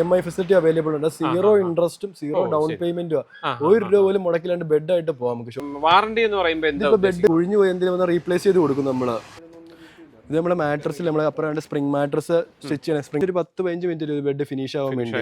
M I facility available ഉണ്ട്. Zero ഇൻട്രസ്റ്റും zero down പേയ്മെന്റും ഒരു രൂപ പോലും മുടക്കില്ലാണ്ട് ബെഡ് ആയിട്ട് പോവാം നമുക്ക്. വാറണ്ടി എന്ന് പറയുമ്പോൾ ബെഡ് ഒഴിഞ്ഞു പോയി എന്തിനാ റീപ്ലേസ് ചെയ്ത് കൊടുക്കും നമ്മൾ? ഇത് നമ്മുടെ മാട്രസിൽ നമ്മൾ അപ്പുറം സ്പ്രിംഗ് മാട്രസ് സ്റ്റിച്ച് ചെയ്യണം സ്പ്രിംഗ് ഒരു പത്ത് പതിനഞ്ച് മിനിറ്റ് ഒരു ബെഡ് ഫിനിഷ് ആവാൻ വേണ്ടി.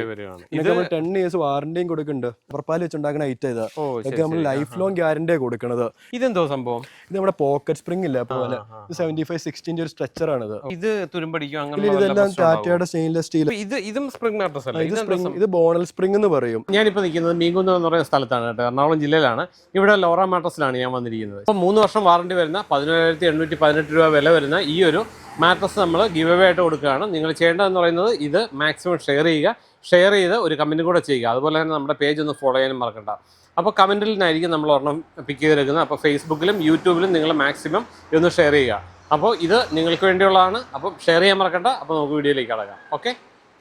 ഇതൊക്കെ നമ്മൾ ടെൻ ഇയേഴ്സ് വാറന്റിയും കൊടുക്കുന്നുണ്ട്. ഉറപ്പാൽ വെച്ചുണ്ടാക്കുന്ന ഐറ്റം ഇതാ. ഇതൊക്കെ നമ്മൾ ലൈഫ് ലോങ് ഗ്യാരണ്ടിയാണ് കൊടുക്കുന്നത് ഇതെന്തോ സംഭവം? ഇത് നമ്മുടെ പോക്കറ്റ് സ്പ്രിംഗ് ഇല്ല പോലെ. സെവന്റി ഫൈവ് സിക്സ്റ്റിന്റെ ഒരു സ്ട്രക്ചർ ആണ് ഇത് തുരുമ്പടിക്കും അങ്ങനെ ഇതെല്ലാം ടാറ്റയുടെ സ്റ്റെയിൻലെസ് സ്റ്റീൽ ഇത് ഇതും സ്പ്രിംഗ് മാട്രസ് അല്ല? ഇത് സ്പ്രിംഗ് ഇത് ബോണൽ സ്പ്രിംഗ് എന്ന് പറയും. ഞാനിപ്പോൾ നിൽക്കുന്നത് മീങ്കുന്ന് എന്ന് പറയുന്ന സ്ഥലത്താണ് കേട്ടോ. എറണാകുളം ജില്ലയിലാണ്. ഇവിടെ ലോറ മാട്രസിലാണ് ഞാൻ വന്നിരിക്കുന്നത്. അപ്പോൾ മൂന്ന് വർഷം വാറണ്ടി വരുന്ന പതിനേഴായിരത്തി എണ്ണൂറ്റി പതിനെട്ട് രൂപ വില വരുന്ന ഈ ഒരു മാട്രസ് നമ്മൾ ഗിവ് അവേ ആയിട്ട് കൊടുക്കുകയാണ്. നിങ്ങൾ ചെയ്യേണ്ടതെന്ന് പറയുന്നത് ഇത് മാക്സിമം ഷെയർ ചെയ്യുക. ഷെയർ ചെയ്ത് ഒരു കമന്റ് കൂടെ ചെയ്യുക. അതുപോലെ തന്നെ നമ്മുടെ പേജ് ഒന്ന് ഫോളോ ചെയ്യാനും മറക്കണ്ട. അപ്പോൾ കമന്റിൽ നിന്നായിരിക്കും നമ്മൾ ഒരെണ്ണം പിക്ക് ചെയ്തെടുക്കുന്നത്. അപ്പോൾ ഫേസ്ബുക്കിലും യൂട്യൂബിലും നിങ്ങൾ മാക്സിമം ഇതൊന്ന് ഷെയർ ചെയ്യുക. അപ്പോൾ ഇത് നിങ്ങൾക്ക് വേണ്ടിയുള്ളതാണ്. അപ്പം ഷെയർ ചെയ്യാൻ മറക്കണ്ട. അപ്പോൾ നമുക്ക് വീഡിയോയിലേക്ക് കടക്കാം. ഓക്കെ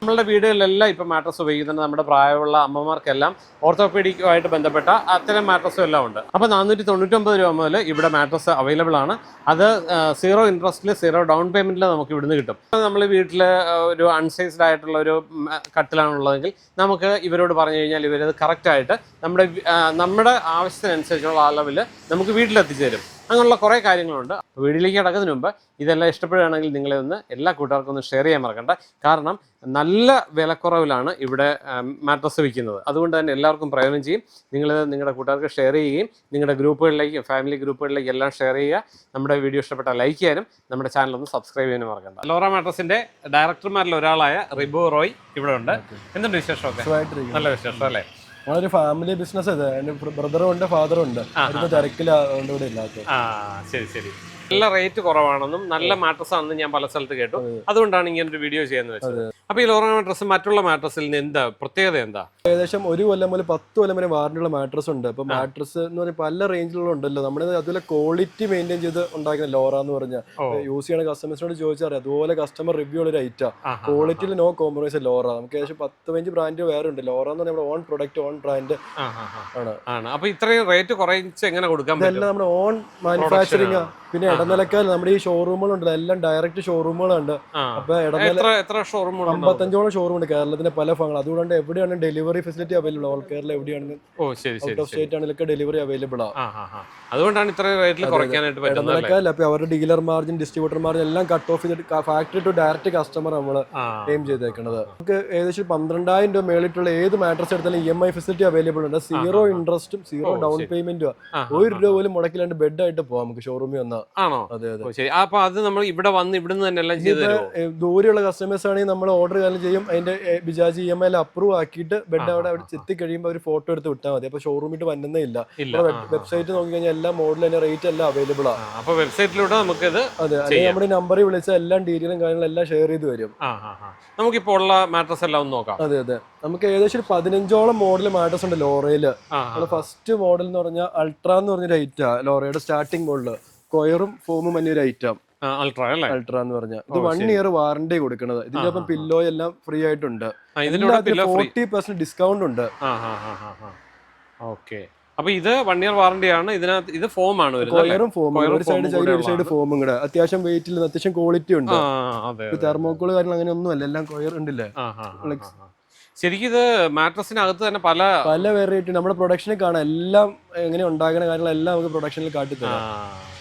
നമ്മളുടെ വീടുകളിലെല്ലാം ഇപ്പം മാട്രസ് ഉപയോഗിക്കുന്നുണ്ട്. നമ്മുടെ പ്രായമുള്ള അമ്മമാർക്കെല്ലാം ഓർത്തോപീഡിക്കുമായിട്ട് ബന്ധപ്പെട്ട അത്തരം മാട്രസും എല്ലാം ഉണ്ട്. അപ്പോൾ നാനൂറ്റി തൊണ്ണൂറ്റൊമ്പത് രൂപ മുതൽ ഇവിടെ മാട്രസ് അവൈലബിൾ ആണ്. അത് സീറോ ഇൻട്രസ്റ്റിൽ സീറോ ഡൗൺ പേയ്മെന്റിൽ നമുക്ക് ഇവിടുന്ന് കിട്ടും. നമ്മൾ വീട്ടിൽ ഒരു അൺസൈസ്ഡ് ആയിട്ടുള്ള ഒരു കട്ടിലാണുള്ളതെങ്കിൽ നമുക്ക് ഇവരോട് പറഞ്ഞു കഴിഞ്ഞാൽ ഇവരത് കറക്റ്റായിട്ട് നമ്മുടെ നമ്മുടെ ആവശ്യത്തിനനുസരിച്ചുള്ള അളവിൽ നമുക്ക് വീട്ടിലെത്തിച്ചു തരും അങ്ങനെയുള്ള കുറേ കാര്യങ്ങളുണ്ട്. വീട്ടിലേക്ക് കിടക്കുന്നതിന് മുമ്പ് ഇതെല്ലാം ഇഷ്ടപ്പെടുകയാണെങ്കിൽ നിങ്ങളെ ഒന്ന് എല്ലാ കൂട്ടുകാർക്കും ഒന്ന് ഷെയർ ചെയ്യാൻ മറക്കണ്ട. കാരണം നല്ല വിലക്കുറവിലാണ് ഇവിടെ മാട്രസ് വിൽക്കുന്നത്. അതുകൊണ്ട് തന്നെ എല്ലാവർക്കും പ്രയോജനം ചെയ്യും. നിങ്ങൾ നിങ്ങളുടെ കൂട്ടുകാർക്ക് ഷെയർ ചെയ്യുകയും നിങ്ങളുടെ ഗ്രൂപ്പുകളിലേക്ക് ഫാമിലി ഗ്രൂപ്പുകളിലേക്ക് എല്ലാം ഷെയർ ചെയ്യുക. നമ്മുടെ വീഡിയോ ഇഷ്ടപ്പെട്ട ലൈക്ക് ചെയ്യാനും നമ്മുടെ ചാനൽ ഒന്ന് സബ്സ്ക്രൈബ് ചെയ്യാനും മറക്കണ്ട. ലോറ മാട്രസിന്റെ ഡയറക്ടർമാരിൽ ഒരാളായ റിബു റോയ് ഇവിടെ ഉണ്ട്. എന്തുണ്ട് വിശേഷമൊക്കെ? നല്ല വിശേഷം അല്ലേ? നമ്മളൊരു ഫാമിലി ബിസിനസ് ഇത് എന്റെ ബ്രദറും ഉണ്ട് ഫാദറും ഉണ്ട്. അതിന്റെ തിരക്കിലാകൊണ്ട് ഇവിടെ ഇല്ലാത്ത ആ ശരി ശരി. നല്ല റേറ്റ് കുറവാണെന്നും നല്ല മാട്രസ് ആണെന്നും ഞാൻ പല സ്ഥലത്ത് കേട്ടു. അതുകൊണ്ടാണ് ഇങ്ങനെ ഒരു വീഡിയോ ചെയ്യാന്ന് വെച്ചത് അപ്പൊ ഈ ലോറ മാട്രസ് മറ്റുള്ള മാട്രസിൽ നിന്ന് എന്താ പ്രത്യേകത എന്താ? ഏകദേശം ഒരു കൊല്ലം മുതൽ പത്ത് കൊല്ലം വരെ വാറണ്ടിയുള്ള മാട്രസ് ഉണ്ട്. അപ്പൊ മാട്രസ് എന്ന് പറഞ്ഞാൽ പല റേഞ്ചിലുള്ള ഉണ്ടല്ലോ. നമ്മുടെ അതുപോലെ ക്വാളിറ്റി മെയിന്റെയിൻ ചെയ്ത് ഉണ്ടാക്കുന്ന ലോറ എന്ന് പറഞ്ഞാൽ യൂസ് ചെയ്യണ കസ്റ്റമേഴ്സിനോട് ചോദിച്ചാൽ അറിയാം. അതുപോലെ കസ്റ്റമർ റിവ്യൂ ഉള്ള ഒരു ഐറ്റാ ആഹാ. ക്വാളിറ്റിയിൽ നോ കോംപ്രമൈസ് ലോറ. നമുക്ക് ഏകദേശം പത്ത് പതിനഞ്ച് ബ്രാൻഡ് വേറെ ഉണ്ട്. ലോറ എന്ന് പറഞ്ഞാൽ ഓൺ പ്രൊഡക്റ്റ് ഓൺ ബ്രാൻഡ്. ആണ്. ആണ്. അപ്പൊ ഇത്രയും റേറ്റ് കുറച്ച് എങ്ങനെ കൊടുക്കാം ഇതെല്ലാം നമ്മുടെ ഓൺ മാനുഫാക്ചറിങ് പിന്നെ ഇടനിലക്കാൽ നമ്മുടെ ഈ ഷോറൂമുകളുണ്ട് എല്ലാം ഡയറക്റ്റ് ഷോറൂമുകളുണ്ട്. അപ്പൊ ഇടനില അമ്പത്തഞ്ചോളം ഷോറൂം ഉണ്ട് കേരളത്തിന്റെ പല ഭാഗങ്ങൾ അതുകൊണ്ട് എവിടെയാണ് delivery facility available all Kerala എവിടെയാണ്? ഔട്ട് ഓഫ് സ്റ്റേറ്റ് ആണെങ്കിലൊക്കെ ഡെലിവറി അവൈലബിൾ അതുകൊണ്ടാണ് ഇത്ര റേറ്റിൽ കുറയ്ക്കാനായിട്ട് ഇടനിലക്കാൽ അപ്പൊ അവരുടെ ഡീലർ മാർജിൻ ഡിസ്ട്രിബ്യൂട്ടർ മാർജിൻ എല്ലാം കട്ട് ഓഫ് ചെയ്തിട്ട് ഫാക്ടറി ടു ഡയറക്റ്റ് കസ്റ്റമർ നമ്മൾ എയിം ചെയ്തേക്കുന്നത് നമുക്ക് ഏകദേശം പന്ത്രണ്ടായിരം രൂപ മേളിട്ടുള്ള ഏത് മാട്രസ് എടുത്താലും E M I facility available ഉണ്ട് സീറോ ഇൻട്രസ്റ്റും സീറോ ഡൗൺ പേയ്മെന്റും ഒരു രൂപ പോലും മുടക്കില്ലാണ്ട് ബെഡ് ആയിട്ട് പോവാം നമുക്ക് ഷോറൂമിൽ വന്നാൽ ആണോ? അതെ അതെ. ശരി. അപ്പൊ അത് നമ്മൾ ഇവിടെ വന്ന് ഇവിടുന്ന് തന്നെ എല്ലാം ചെയ്തു ദൂരെയുള്ള കസ്റ്റമേഴ്സ് ആണെങ്കിൽ നമ്മൾ ഓർഡർ കാര്യം ചെയ്യും. അതിന്റെ Bajaj E M I approve ആക്കിയിട്ട് ബെഡ് അവിടെ അവിടെ ചെത്തി കഴിയുമ്പോൾ ഒരു ഫോട്ടോ എടുത്ത് വിട്ടാൽ മതി. അപ്പൊ ഷോറൂമിട്ട് വന്നേ ഇല്ല. വെബ്സൈറ്റ് നോക്കി കഴിഞ്ഞാൽ എല്ലാ മോഡലും അതിന്റെ റേറ്റ് എല്ലാം അവൈലബിൾ ആണ് അപ്പൊ വെബ്സൈറ്റിലൂടെ നമുക്കിത് അതെ അല്ലെങ്കിൽ നമ്മുടെ നമ്പറിൽ വിളിച്ച എല്ലാ ഡീറ്റെയിലും കാര്യങ്ങളും എല്ലാം ഷെയർ ചെയ്ത് വരും ആ ആ ആ നമുക്കിപ്പോ ഉള്ള മാട്രസ് എല്ലാം ഒന്ന് നോക്കാം. അതെ അതെ. നമുക്ക് ഏകദേശം ഒരു പതിനഞ്ചോളം മോഡൽ മാട്രസ് ഉണ്ട് ലോറയിൽ നമ്മുടെ ഫസ്റ്റ് മോഡൽ എന്ന് പറഞ്ഞാൽ അൾട്ര എന്ന് പറഞ്ഞ ഐറ്റാ ലോറയുടെ സ്റ്റാർട്ടിംഗ് മോഡൽ കൊയറും ഫോമും ഒരു ഐറ്റം അൾട്രാ അല്ലേ? അൾട്രാ എന്ന് പറഞ്ഞ. ഇത് വൺ ഇയർ വാറണ്ടി കൊടുക്കുന്നത് ഇതിന്റെ ഒപ്പം പില്ലോ എല്ലാം ഫ്രീ ആയിട്ടുണ്ട്. ഫോർട്ടി പെർസെന്റ് ഡിസ്കൗണ്ട് ഉണ്ട്. ഓക്കെ അപ്പൊ ഇത് വൺ ഇയർ വാറണ്ടി ആണ്. ഇതിനകത്ത് ഇത് ഫോം ആണ് കൊയറും ഒരു സൈഡ് ഒരു സൈഡ് ഫോമും കൂടെ അത്യാവശ്യം വെയിറ്റിൽ അത്യാവശ്യം ക്വാളിറ്റി ഉണ്ട്. തെർമോക്കോൾ കാര്യങ്ങൾ അങ്ങനെ ഒന്നും അല്ല. എല്ലാം കൊയർ ഉണ്ടല്ലേ. ശരിക്കും ഇത് മാട്രസിനകത്ത് തന്നെ പല പല വെറൈറ്റി നമ്മുടെ പ്രൊഡക്ഷനിൽ കാണാം. എല്ലാം എങ്ങനെ ഉണ്ടാക്കുന്ന കാര്യങ്ങളെല്ലാം നമുക്ക് പ്രൊഡക്ഷനിൽ കാട്ടിത്തരാം. തരാം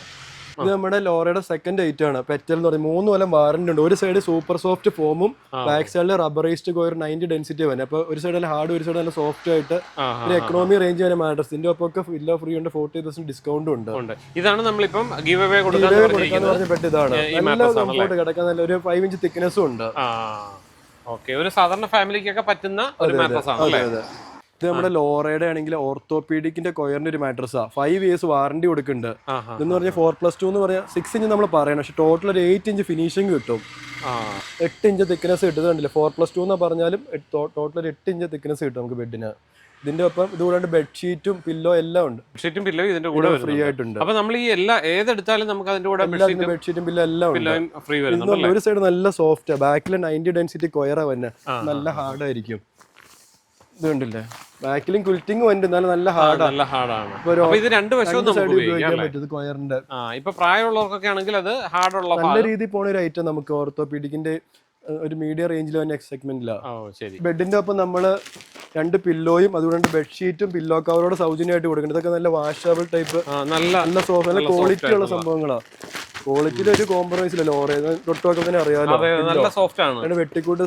ഇത് നമ്മുടെ ലോറയുടെ സെക്കൻഡ് ഐറ്റം ആണ്. പെറ്റൽ എന്ന് പറയുന്നത് മൂന്ന് കൊല്ലം വാറന്റി ഉണ്ട്. ഒരു സൈഡ് സൂപ്പർ സോഫ്റ്റ് ഫോമും. ബാക്ക് സൈഡിൽ റബ്ബറൈസ്ഡ് കോയർ നയന്റി ഡെൻസിറ്റി വന്നെ അപ്പൊ ഒരു സൈഡ് ഹാർഡ് ഒരു സൈഡ് നല്ല സോഫ്റ്റ് ആയിട്ട് ഒരു. എക്കണോമി റേഞ്ച് വരെ മാറ്റേഴ്സ് ഇതിന്റെ ഒപ്പം ഒക്കെ ഫില്ല ഫ്രീ ഉണ്ട്. ഫോർട്ടി പെർസെന്റ് ഡിസ്കൗണ്ടും ഉണ്ട്. ഇതാണ് നമ്മളിപ്പം ഗീവ് അവേ കൊടുക്കാൻ പെട്ട് ഇതാണ്. നല്ല? കംഫോർട്ട് കിടക്കാൻ നല്ല ഒരു ഫൈവ് ഇഞ്ച് തിക്നെസ്സും ഉണ്ട്. ഓക്കെ. ഒരു സാധാരണ ഫാമിലിക്കൊക്കെ പറ്റുന്ന ഒരു മാട്രസ് ആണ് അല്ലേ? ഇത് നമ്മുടെ ലോറയുടെ ആണെങ്കിൽ ഓർത്തോപീഡിക്കിന്റെ കൊയറിന്റെ ഒരു മാട്രസാ ഫൈവ് ഇയേഴ്സ് വാറണ്ടി കൊടുക്കുന്നുണ്ട് ഇതെന്ന് പറഞ്ഞാൽ ഫോർ പ്ലസ് ടു എന്ന് പറഞ്ഞാൽ സിക്സ് ഇഞ്ച് നമ്മൾ പറയണം. പക്ഷെ ടോട്ടൽ ഒരു എയ്റ്റ് ഇഞ്ച് ഫിനിഷിംഗ് കിട്ടും. എട്ട് ഇഞ്ച് തിക്നെസ് കിട്ടുന്നുണ്ടല്ലേ ഫോർ പ്ലസ് ടു എന്ന് പറഞ്ഞാലും ടോട്ടൽ ഒരു എട്ട് ഇഞ്ച് തിക്നെസ് കിട്ടും നമുക്ക് ബെഡിന് ഇതിന്റെ ഒപ്പം ഇതുകൂടാണ്ട് ബെഡ്ഷീറ്റും പില്ലോ എല്ലാം ഉണ്ട്. ബെഡ്ഷീറ്റും പില്ലോ ഇതിന്റെ കൂടെ ഫ്രീ ആയിട്ടുണ്ട് അപ്പൊ നമ്മൾ ഈ എല്ലാ ഏതെടുത്താലും നമുക്ക് അതിന്റെ കൂടെ ബെഡ്ഷീറ്റും പില്ലോ എല്ലാം ഫ്രീ ഒരു സൈഡ് നല്ല സോഫ്റ്റ് ബാക്കിൽ നയന്റി ഡെൻസിറ്റി കൊയറാ വന്നെ. നല്ല ഹാർഡ് ആയിരിക്കും. ഇത് കണ്ടില്ലേ ബാക്കിലും കുൽറ്റിംഗ് ഉണ്ട് എന്നാലും നല്ല ഹാർഡാണ് നല്ല ഹാർഡാണ് അപ്പൊ ഇത് രണ്ട് വശവും നമുക്ക് ഉപയോഗിക്കാൻ പറ്റും കൊയറിന്റെ. ആ ഇപ്പൊ പ്രായമുള്ളവർക്കൊക്കെ ആണെങ്കിൽ അത് ഹാർഡ് ഉള്ള നല്ല രീതിയിൽ പോണ ഒരു ഐറ്റം നമുക്ക് ഓർത്തോപീഡിക്കിന്റെ ഒരു മീഡിയം റേഞ്ചിൽ തന്നെ ശരി. ബെഡിന്റെ ഒപ്പം നമ്മൾ രണ്ട് പില്ലോയും അതുകൊണ്ട് ബെഡ്ഷീറ്റും പില്ലോ കവറോടെ സൗജന്യമായിട്ട് കൊടുക്കുന്നത് ഇതൊക്കെ നല്ല വാഷബിൾ ടൈപ്പ് നല്ല നല്ല സോഫ നല്ല ക്വാളിറ്റി ഉള്ള. സംഭവങ്ങളാണ് ക്വാളിറ്റിയിൽ ഒരു കോംപ്രമൈസ് ഇല്ല ലോറ. തൊട്ടൊക്കെ തന്നെ അറിയാലോ. അതെ നല്ല സോഫ്റ്റ് ആണ്. വെട്ടിക്കൂട്ട്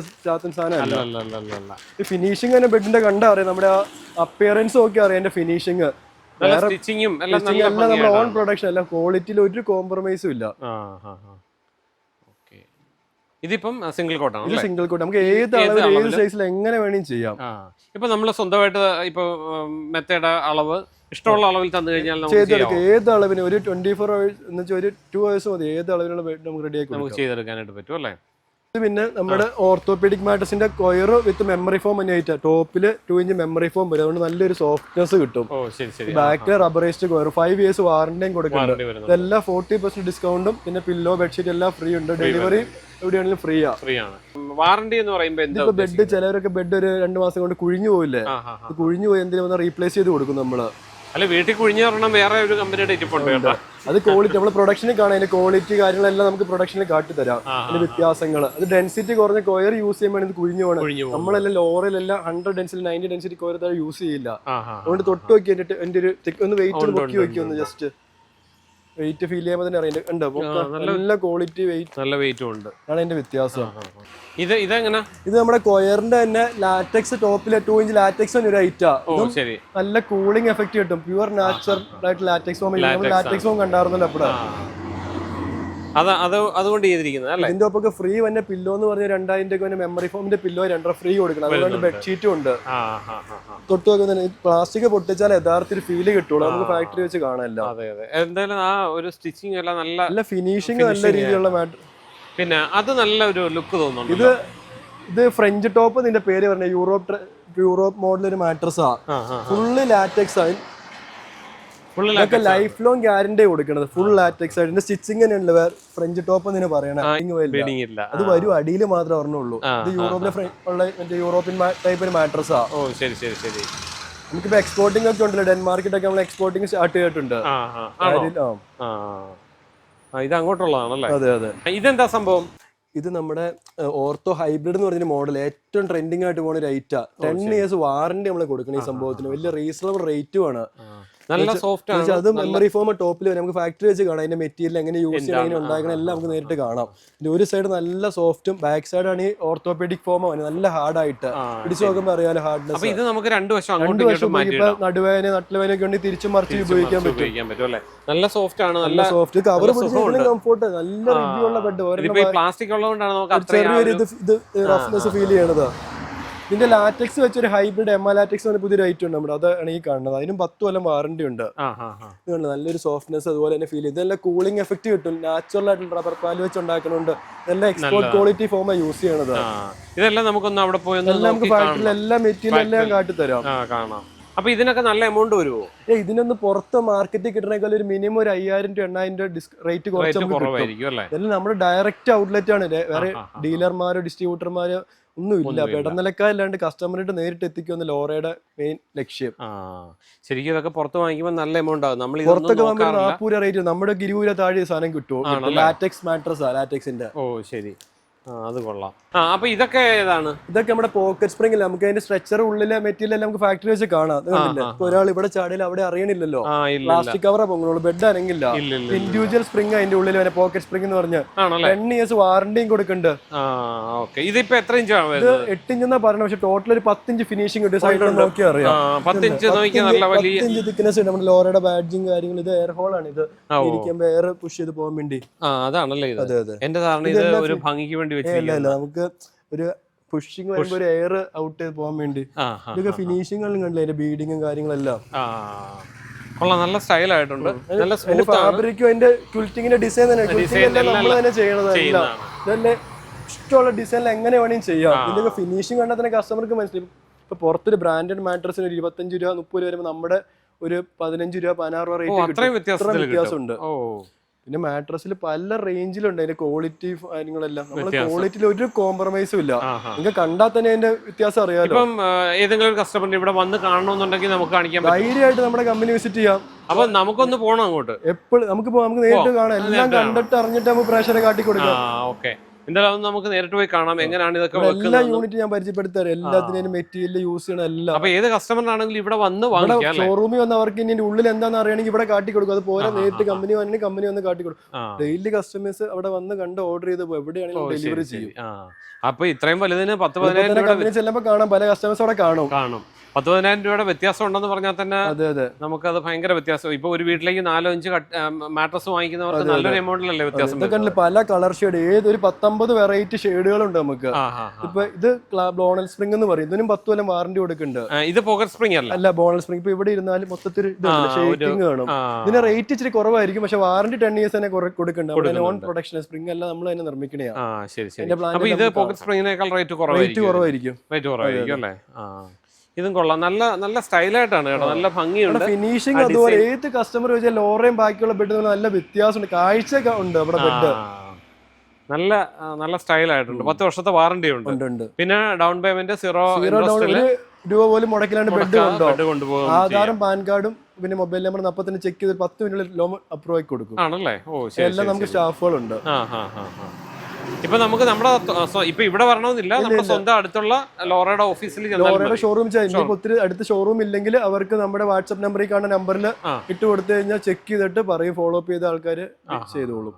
സാധനം ഈ ഫിനിഷിംഗ് തന്നെ ബെഡിന്റെ കണ്ടാ അറിയാം. നമ്മുടെ അപ്പിയറൻസ് ഒക്കെ അറിയാം എന്റെ ഫിനിഷിംഗ് നല്ല സ്റ്റിച്ചിങ്ങും എല്ലാം നല്ല നമ്മുടെ ഓൺ പ്രൊഡക്ഷൻ അല്ല. ക്വാളിറ്റിയിൽ ഒരു കോംപ്രമൈസും ഇല്ല. ഇതിപ്പം സിംഗിൾ കോട്ടാണ് ഇത് സിംഗിൾ കോട്ട് നമുക്ക് ഏത് അളവിൽ ഏത് സൈസിൽ എങ്ങനെ വേണമെങ്കിലും ചെയ്യാം. ഇപ്പൊ നമ്മൾ സ്വന്തമായിട്ട് ഇപ്പൊ മെത്തയുടെ അളവ് ഇഷ്ടമുള്ള അളവിൽ തന്നു കഴിഞ്ഞാൽ? ചെയ്തെടുക്കാം. ഏത് അളവിന് ഒരു ട്വന്റി ഫോർ അവേഴ്സ് എന്ന് വെച്ചാൽ ഒരു ടു അവേഴ്സ് മതി. ഏത് അളവിലുള്ള ബെഡ് നമുക്ക് റെഡി ആക്കി നമുക്ക് ചെയ്തെടുക്കാനായിട്ട് പറ്റും അല്ലേ? ഇത് പിന്നെ നമ്മുടെ ഓർത്തോപീഡിക് മാറ്റസിന്റെ കൊയർ വിത്ത് മെമ്മറി ഫോം തന്നെ ആയിട്ട് ടോപ്പിൽ ടു ഇഞ്ച് മെമ്മറി ഫോം വരും. അതുകൊണ്ട് നല്ലൊരു സോഫ്റ്റ്നെസ് കിട്ടും. ബാക്കിൽ റബ്ബറൈസ്ഡ് കൊയർ ഫൈവ് ഇയേഴ്സ് വാറന്റിയും കൊടുക്കുന്നുണ്ട്. ഇതെല്ലാം ഫോർട്ടി പെർസെന്റ് ഡിസ്കൗണ്ടും പിന്നെ പില്ലോ ബെഡ്ഷീറ്റ് എല്ലാം ഫ്രീ ഉണ്ട്. ഡെലിവറി എവിടെയാണെങ്കിലും ഫ്രീ ആണ്. വാറണ്ടി എന്ന് പറയുമ്പോൾ ബെഡ് ചിലവരൊക്കെ ബെഡ് ഒരു രണ്ട് മാസം കൊണ്ട് കുഴിഞ്ഞു പോയില്ലേ കുഴിഞ്ഞു പോയി എന്തിനാ റീപ്ലേസ് ചെയ്ത് കൊടുക്കും നമ്മൾ? അല്ല വീട്ടിൽ കുഴിഞ്ഞ പറഞ്ഞാൽ വേറെ ഒരു കമ്പനിയുടെ ഇരിപ്പുണ്ട് കേട്ടോ. അത് ക്വാളിറ്റി നമ്മൾ പ്രൊഡക്ഷനിൽ കാണാം. അതിന്റെ ക്വാളിറ്റി കാര്യങ്ങളെല്ലാം നമുക്ക് പ്രൊഡക്ഷനിൽ കാട്ടിത്തരാം തരാം. അതിന്റെ വ്യത്യാസങ്ങൾ അത് ഡെൻസിറ്റി കുറഞ്ഞ കൊയർ യൂസ് ചെയ്യുമ്പോൾ ഇത് കുഴിഞ്ഞു പോകണം. നമ്മളെല്ലാം ലോറിലെല്ലാം hundred density ninety density coir use ചെയ്യില്ല. അതുകൊണ്ട് തൊട്ട് നോക്കി എന്നിട്ട് എന്റെ ഒരു ഒന്ന് വെയിറ്റ് നോക്കി ഉണ്ട്, ഒന്ന് ജസ്റ്റ് വെയിറ്റ് ഫീൽ ചെയ്യുമ്പോൾ തന്നെ അറിയാം. ഉണ്ട് നല്ല- ക്വാളിറ്റി വെയിറ്റ് നല്ല വെയിറ്റും ഉണ്ട്. അതാണ് അതിന്റെ വ്യത്യാസം. ഇത് ഇതെങ്ങനെ? ഇത് നമ്മുടെ കൊയറിന്റെ തന്നെ ലാറ്റക്സ് ടോപ്പിൽ ടു ഇഞ്ച് ലാറ്റക്സ് തന്നെ ഒരു ഐറ്റാ ശരി. നല്ല കൂളിംഗ് എഫക്ട് കിട്ടും. പ്യുവർ നാച്ചുറൽ ആയിട്ട് ലാറ്റക്സ് ഫോം ലാറ്റക്സ് ഫോം കണ്ടായിരുന്നല്ലോ അപ്പോഴാണ് അതുകൊണ്ട് ചെയ്തിരിക്കുന്നത് അല്ലേ? ഇതിന്റെ ഒപ്പം ഫ്രീ വന്നെ പില്ലോ എന്ന് പറഞ്ഞ രണ്ടായിരം രൂപ മെമ്മറി ഫോമിന്റെ പില്ലോ രണ്ടര ഫ്രീ കൊടുക്കണം. അതുകൊണ്ട് ബെഡ്ഷീറ്റും ഉണ്ട്. തൊട്ട് നോക്കുന്ന പ്ലാസ്റ്റിക് പൊട്ടിച്ചാൽ യഥാർത്ഥത്തിൽ ഫീൽ കിട്ടുള്ളൂ. നമുക്ക് ഫാക്ടറി വെച്ച് കാണാനല്ല. അതെ അതെ. എന്തായാലും ആ ഒരു സ്റ്റിച്ചിങ് എല്ലാം നല്ല നല്ല ഫിനിഷിംഗ് നല്ല രീതിയിലുള്ള പിന്നെ അത് നല്ല ഒരു ലുക്ക് തോന്നുന്നു ഇത് ഇത് ഫ്രഞ്ച് ടോപ്പ് നിന്റെ പേര് പറഞ്ഞ യൂറോപ്പ് യൂറോപ്പ് മോഡൽ ഒരു മാട്രസ് ആ. ഫുള്ള് ലാറ്റക്സ് ആണ് ഇതൊക്കെ ലൈഫ് ലോങ് ഗ്യാരണ്ടി കൊടുക്കണത്. ഫുൾ ലാറ്റക്സ് ആയിട്ട്. സ്റ്റിച്ചിങ് തന്നെയുള്ള ഫ്രഞ്ച് ടോപ്പ് എന്ന് പറയണ. അത് വരും. അടിയിൽ മാത്രമേ പറഞ്ഞുള്ളൂ ഇത് യൂറോപ്പിലെ ഉള്ള മറ്റേ യൂറോപ്യൻ ടൈപ്പ് മാട്രസാ ഓ ശരി ശരി ശരി. നമുക്കിപ്പോ എക്സ്പോർട്ടിംഗ് ഒക്കെ ഉണ്ടല്ലോ. ഡെൻമാർക്കിട്ടൊക്കെ നമ്മൾ എക്സ്പോർട്ടിംഗ് സ്റ്റാർട്ട് ചെയ്തിട്ടുണ്ട് ഇത് അങ്ങോട്ടുള്ളതാണല്ലേ? അതെ അതെ. ഇതെന്താ സംഭവം? ഇത് നമ്മുടെ ഓർത്തോ ഹൈബ്രിഡ് എന്ന് പറഞ്ഞ മോഡൽ ഏറ്റവും ട്രെൻഡിങ് ആയിട്ട് പോകുന്ന ഒരു ഐറ്റാ ടെൻ ഇയേഴ്സ് വാറന്റി നമ്മൾ കൊടുക്കണം ഈ സംഭവത്തിന്. വലിയ റീസണബിൾ റേറ്റും ആണ്. നല്ല സോഫ്റ്റ് ആണ്. അത് മെമ്മറി ഫോം ടോപ്പിൽ നമുക്ക് ഫാക്ടറി വെച്ച് കാണാം. അതിന്റെ മെറ്റീരിയൽ എങ്ങനെ യൂസ് ചെയ്യണം എങ്ങനെ ഉണ്ടാക്കണം എല്ലാം നമുക്ക് നേരിട്ട് കാണാം. ഇതിന്റെ ഒരു സൈഡ് നല്ല സോഫ്റ്റും ബാക്ക് സൈഡ് ആണ് ഈ ഓർത്തോപെഡിക് ഫോം നല്ല ഹാർഡ് ആയിട്ട്. പിടിച്ചു നോക്കുമ്പോൾ അറിയാലോ ഹാർഡ്നെസ് ഇത് നമുക്ക് രണ്ടു വശം രണ്ട് മാറ്റി ഇപ്പൊ നട്ടുവേന ഒക്കെ ഉണ്ടെങ്കിൽ തിരിച്ചു മറിച്ച് ഉപയോഗിക്കാൻ പറ്റും. നല്ല സോഫ്റ്റ് ആണ്. നല്ല സോഫ്റ്റ് കവർ സുഖമുണ്ട്. കംഫോർട്ട് നല്ല റിവ്യൂ ഉള്ള ബെഡ് പ്ലാസ്റ്റിക് ഉള്ളതുകൊണ്ടാണ് നമുക്ക് ചെറിയൊരു ഇത് ഇത് റഫ്നെസ് ഫീൽ ചെയ്യണത്. ഇതിന്റെ ലാറ്റക്സ് വെച്ചൊരു ഹൈബ്രിഡ് എം ലാറ്റക്സ് പറഞ്ഞ പുതിയൊരു ഐറ്റം ഉണ്ട് നമ്മുടെ. അതാണ് ഈ കാണുന്നത്. അതിനും പത്ത് കൊല്ലം വാറണ്ടി ഉണ്ട്. നല്ലൊരു സോഫ്റ്റ്നെസ് അതുപോലെ തന്നെ ഫീൽ ചെയ്യും. ഇതെല്ലാം കൂളിംഗ് എഫക്റ്റ് കിട്ടും. നാച്ചുറൽ ആയിട്ടുള്ള റബ്ബർ പാൽ വെച്ച് ഉണ്ടാക്കുന്നുണ്ട് ഇതെല്ലാം എക്സ്പോർട്ട് ക്വാളിറ്റി ഫോമ യൂസ് ചെയ്യണത്. ഇതെല്ലാം നമുക്കൊന്ന് അവിടെ പോയി നമുക്ക് ഫാക്ടറിയിൽ എല്ലാ മെറ്റീരിയൽ എല്ലാം കാട്ടിത്തരാം. കാണാം. അപ്പൊ ഇതിനൊക്കെ നല്ല എമൗണ്ട് വരുമോ ഏ ഇതിനൊന്ന് പുറത്ത് മാർക്കറ്റിൽ കിട്ടണേക്കാൾ ഒരു മിനിമം ഒരു അയ്യായിരം ടു എണ്ണായിരം രൂപ റേറ്റ് കുറച്ച് നമുക്ക് കിട്ടും. നമ്മുടെ ഡയറക്റ്റ് ഔട്ട്ലെറ്റ് ആണ്. വേറെ. ഡീലർമാരോ ഡിസ്ട്രിബ്യൂട്ടർമാരോ ഒന്നുമില്ല. ഇടനിലക്കാരില്ലാണ്ട് കസ്റ്റമറിട്ട് നേരിട്ട് എത്തിക്കുന്ന ലോറയുടെ മെയിൻ ലക്ഷ്യം. ശരിക്കും ഇതൊക്കെ പുറത്ത് വാങ്ങിക്കുമ്പോൾ നല്ല എമൗണ്ട് ആകും നമ്മൾ പുറത്തൊക്കെ വാങ്ങുമ്പോൾ നാപ്പൂര റേറ്റ് നമ്മുടെ ഗിരിപൂര താഴെ സാധനം കിട്ടുമോ? ലാറ്റക്സ് മാട്രസ് ലാറ്റക്സിന്റെ ഓ ശരി. അത് കൊള്ളാം. ആ അപ്പൊ ഇതൊക്കെ ഏതാണ്? ഇതൊക്കെ നമ്മുടെ പോക്കറ്റ് സ്പ്രിംഗ് നമുക്ക് അതിന്റെ സ്ട്രെച്ചർ ഉള്ളിലെ മെറ്റീരിയൽ എല്ലാം നമുക്ക് ഫാക്ടറി വെച്ച് കാണാം. ഇപ്പൊ ഒരാൾ ഇവിടെ ചാടിയാൽ അവിടെ അറിയണില്ലല്ലോ. പ്ലാസ്റ്റിക് കവറാ പൊങ്ങുള്ളൂ ബെഡ് അനങ്ങില്ല. ഇൻഡിവിജ്വൽ സ്പ്രിംഗ് അതിന്റെ ഉള്ളിൽ വരെ പോക്കറ്റ് സ്പ്രിംഗ് എന്ന് പറഞ്ഞ ടെൻ ഇയേഴ്സ് വാറണ്ടിയും കൊടുക്കുന്നുണ്ട് ഇതിപ്പോ എത്ര ഇഞ്ചാണ് ഇത് എട്ട് ഇഞ്ച് എന്നാ പറഞ്ഞത്. പക്ഷെ ടോട്ടൽ ഒരു പത്തിഞ്ച് ഫിനിഷിംഗ് ഉണ്ട് സൈഡിൽ നോക്കി അറിയാം. തിക്നെസ് നമ്മുടെ ലോറയുടെ ബാഡ്ജിങ് കാര്യങ്ങൾ. ഇത് എയർ ഹോൾ ആണ്. ഇത്. ഇരിക്കുമ്പോ എയർ പുഷ് ചെയ്ത് പോകാൻ വേണ്ടി. അതാണല്ലേ ഇത്? അതെ അതെ. എന്റെ ധാരണ ഇത് ഒരു ഭംഗിക്ക് വേണ്ടി നമുക്ക് ഒരു പുഷിങ് വരുമ്പോ ഒരു എയർ ഔട്ട് ചെയ്ത് പോകാൻ വേണ്ടി. ഇതൊക്കെ ഫിനിഷിങ്ങുകളും കണ്ടില്ല അതിന്റെ ബീഡിങ്ങും കാര്യങ്ങളെല്ലാം? കൊള്ളാം നല്ല സ്റ്റൈൽ ആയിട്ടുണ്ട്. നല്ല സ്മൂത്ത് ഫാബ്രിക്കും അതിന്റെ ക്വിൽറ്റിങ്ങിന്റെ ഡിസൈൻ തന്നെ. നമ്മൾ തന്നെ ചെയ്യണതല്ല ഇതല്ലേ ഇഷ്ടമുള്ള ഡിസൈനിൽ എങ്ങനെ വേണമെങ്കിലും ചെയ്യാം. ഇതിന്റെ ഫിനിഷിംഗ് കണ്ടാൽ തന്നെ കസ്റ്റമർക്ക് മനസ്സിലാവും ഇപ്പൊ പുറത്തൊരു ബ്രാൻഡഡ് മാട്രസിന് ഒരു ഇരുപത്തഞ്ച് രൂപ മുപ്പത് രൂപ വരുമ്പോൾ നമ്മുടെ ഒരു പതിനഞ്ച് രൂപ പതിനാറ് രൂപ റേറ്റ് വ്യത്യാസമുണ്ട്. പിന്നെ മാട്രസിൽ പല റേഞ്ചിലുണ്ട് അതിന്റെ ക്വാളിറ്റി കാര്യങ്ങളെല്ലാം. നമ്മൾ ക്വാളിറ്റിയിൽ ഒരു കോംപ്രമൈസും ഇല്ല. നിങ്ങൾക്ക് കണ്ടാൽ തന്നെ അതിന്റെ വ്യത്യാസം അറിയാമല്ലോ ഇപ്പം ഏതെങ്കിലും ഒരു കസ്റ്റമറിന് ഇവിടെ വന്ന് കാണണമെന്നുണ്ടെങ്കിൽ നമുക്ക് കാണിക്കാം ധൈര്യമായിട്ട് നമ്മുടെ കമ്പനി വിസിറ്റ് ചെയ്യാം. അപ്പൊ നമുക്കൊന്ന് പോകണം അങ്ങോട്ട്. എപ്പോഴും നമുക്ക് നമുക്ക് നേരിട്ട് കാണാം. എല്ലാം കണ്ടിട്ട് അറിഞ്ഞിട്ട് നമുക്ക് പ്രേക്ഷകരെ കാട്ടി കൊടുക്കാം ഓക്കെ. എന്തായാലും അത് നമുക്ക് നേരിട്ട് പോയി കാണാം. എങ്ങനെയാണ് ഇതൊക്കെ എല്ലാ യൂണിറ്റ് ഞാൻ പരിചയപ്പെടുത്താറ് എല്ലാത്തിനും മെറ്റീരിയൽ യൂസ് ചെയ്യണം എല്ലാം. അപ്പൊ ഏത് കസ്റ്റമറിനാണെങ്കിലും ഇവിടെ വന്ന് വാങ്ങിക്കാം ഷോറൂമിൽ വന്ന് അവർക്ക് ഇനി ഉള്ളിൽ എന്താണെന്ന് അറിയണമെങ്കിൽ ഇവിടെ കാട്ടി കൊടുക്കും. അത് പോരാ നേരിട്ട് കമ്പനി വന്നിട്ട് കമ്പനി വന്ന് കാട്ടി കൊടുക്കും. ഡെയിലി കസ്റ്റമേഴ്സ് അവിടെ വന്ന് കണ്ട് ഓർഡർ ചെയ്ത് എവിടെയാണെങ്കിലും ഡെലിവറി. ചെയ്യും. അപ്പൊ ഇത്രയും വലുതിന് പത്ത് പതിനായിരം ചെല്ലുമ്പോൾ കാണാം. പല കസ്റ്റമേഴ്സ് അവിടെ കാണും. കാണും. പത്ത് പതിനായിരം രൂപയുടെ വ്യത്യാസം ഉണ്ടെന്ന് പറഞ്ഞാൽ തന്നെ നമുക്കത് ഭയങ്കര വ്യത്യാസം. ഇപ്പൊ ഒരു വീട്ടിലേക്ക് നാലോ അഞ്ച് മാട്രസ് വാങ്ങിക്കുന്നവർക്ക് നല്ലൊരു എമൗണ്ടിലല്ലേ വ്യത്യാസം പല കളർ ഷെയ്ഡ് ഏത് ഒരു പത്തൊമ്പത് വെറൈറ്റി ഷെയ്ഡുകളുണ്ട് നമുക്ക്. ഇപ്പൊ ഇത് ബോണൽ സ്പ്രിംഗ് എന്ന് പറയും. ഇതിനും പത്ത് കൊല്ലം വാറന്റി കൊടുക്കുന്നുണ്ട്. ഇത് പോക്കറ്റ് സ്പ്രിംഗ് അല്ല. അല്ല ബോണൽ സ്പ്രിംഗ് ഇപ്പൊ ഇവിടെ ഇരുന്നാലും മൊത്തത്തിൽ ഷേക്കിംഗ് കാണും ഇതിന് റേറ്റ് ഇച്ചിരി കുറവായിരിക്കും. പക്ഷെ വാറന്റി ടെൻ ഇയേഴ്സ് തന്നെ കൊടുക്കുന്നുണ്ട്. നോൺ പ്രൊഡക്ഷൻ സ്പ്രിംഗ് അല്ല നമ്മൾ തന്നെ നിർമ്മിക്കണേ ആ ശരി ശരി. അപ്പൊ ഇത് പോക്കറ്റ് സ്പ്രിംഗിനേക്കാൾ റേറ്റ് കുറവായിരിക്കും. റേറ്റ് കുറവായിരിക്കും അല്ലേ? ആ. ഇതും കൊള്ളാം. നല്ല നല്ല സ്റ്റൈലായിട്ടാണ് കേട്ടോ. നല്ല ഭംഗിയുണ്ട്. ഫിനിഷിംഗ് അതുപോലെ ഏത് കസ്റ്റമർ ചോദിച്ചാൽ ലോറയും ബാക്കിയുള്ള ബെഡ് നല്ല വ്യത്യാസമുണ്ട്. കാഴ്ച ഉണ്ട് അവിടെ ബെഡ് നല്ല നല്ല സ്റ്റൈലായിട്ടുണ്ട്. പത്ത് വർഷത്തെ വാറണ്ടി ഉണ്ട്. പിന്നെ down payment zero zero down ഒരു രൂപ പോലും മുടക്കിലാണ് ബെഡ് കൊണ്ടുപോകും. ആധാറും പാൻ കാർഡും പിന്നെ മൊബൈൽ നമ്പർ നപ്പത്തിന് ചെക്ക് ചെയ്ത് പത്ത് മിനിറ്റിൽ ലോൺ അപ്രൂവ് ആക്കി കൊടുക്കും. ആണല്ലേ? ഓ എല്ലാം നമുക്ക്. സ്റ്റാഫുകളുണ്ട് ആ ആ ആ. ഇപ്പൊ നമുക്ക് നമ്മുടെ ഇപ്പൊ ഇവിടെ വരണമെന്നില്ല. നമ്മുടെ സ്വന്തം അടുത്തുള്ള ലോറയുടെ ഓഫീസിൽ ലോറയുടെ ഷോറൂം ഇനിയിപ്പോ ഒത്തിരി അടുത്ത ഷോറൂം ഇല്ലെങ്കിൽ അവർക്ക് നമ്മുടെ വാട്സ്ആപ്പ് നമ്പറിൽ കാണുന്ന നമ്പറിൽ ഇട്ട് കൊടുത്തു കഴിഞ്ഞാൽ ചെക്ക് ചെയ്തിട്ട് പറയും ഫോളോ അപ്പ് ചെയ്ത ആൾക്കാർ ചെയ്തോളും.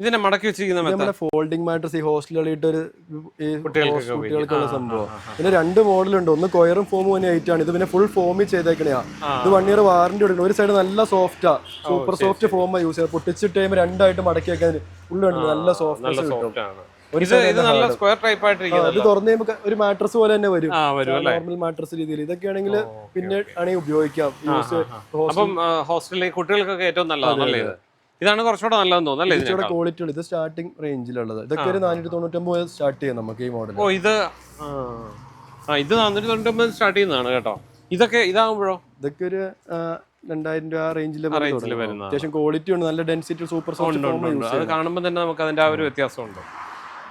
ഇതിനെ മടക്കി വെച്ചിരിക്കുന്ന നമ്മുടെ ഫോൾഡിംഗ് മാട്രസ് ഈ ഹോസ്റ്റലുകളിട്ട് ഒരു കുട്ടികൾക്കുള്ള സംഭവം. പിന്നെ രണ്ട് മോഡലുണ്ട് ഒന്ന് കൊയറും ഫോമും തന്നെ ആയിട്ടാണ് ഇത് പിന്നെ ഫുൾ ഫോമിൽ ചെയ്തേക്കണയാ. ഇത് വൺ ഇയർ വാറന്റി കൊടുക്കണം. ഒരു സൈഡ് നല്ല സോഫ്റ്റാ സൂപ്പർ സോഫ്റ്റ് ഫോം യൂസ് ചെയ്യുന്നത് പൊട്ടിച്ചിട്ട് കഴിയുമ്പോൾ രണ്ടായിട്ട് മടക്കി വെക്കാൻ ഉള്ളുണ്ട് നല്ല സോഫ്റ്റ്നെസ് കിട്ടും. സോഫ്റ്റ് ആണ്. ഒരു ഇത് തുറന്നു കഴിയുമ്പോൾ ഒരു മാട്രസ് പോലെ തന്നെ വരും. നോർമൽ മാട്രസ് രീതിയിൽ. ഇതൊക്കെ ആണെങ്കിൽ പിന്നെ ആണെങ്കിൽ ഉപയോഗിക്കാം. യൂസ് കുട്ടികൾക്കൊക്കെ ഏറ്റവും നല്ലതാണ് ഇതാണ് കുറച്ചുകൂടെ നല്ലതെന്ന് തോന്നുന്നു അല്ലേ? ക്വാളിറ്റി ഉള്ളത് ഇത് സ്റ്റാർട്ടിംഗ് റേഞ്ചിലുള്ളത് ഇതൊക്കെ ഒരു നാനൂറ്റി തൊണ്ണൂറ്റൊമ്പത് സ്റ്റാർട്ട് ചെയ്യാം നമുക്ക് ഈ മോഡൽ ഓ ഇത് ആ. ഇത് നാനൂറ്റി തൊണ്ണൂറ്റൊമ്പത് സ്റ്റാർട്ട് ചെയ്യുന്നതാണ് കേട്ടോ. ഇതൊക്കെ ഇതാകുമ്പോഴോ ഇതൊക്കെ ഒരു രണ്ടായിരം രൂപ റേഞ്ചിൽ അത്യാവശ്യം ക്വാളിറ്റി ഉണ്ട്. നല്ല ഡെൻസിറ്റി സൂപ്പർ സോണ്ട് അത് കാണുമ്പോൾ തന്നെ നമുക്ക് അതിന്റെ ആ ഒരു വ്യത്യാസമുണ്ട്.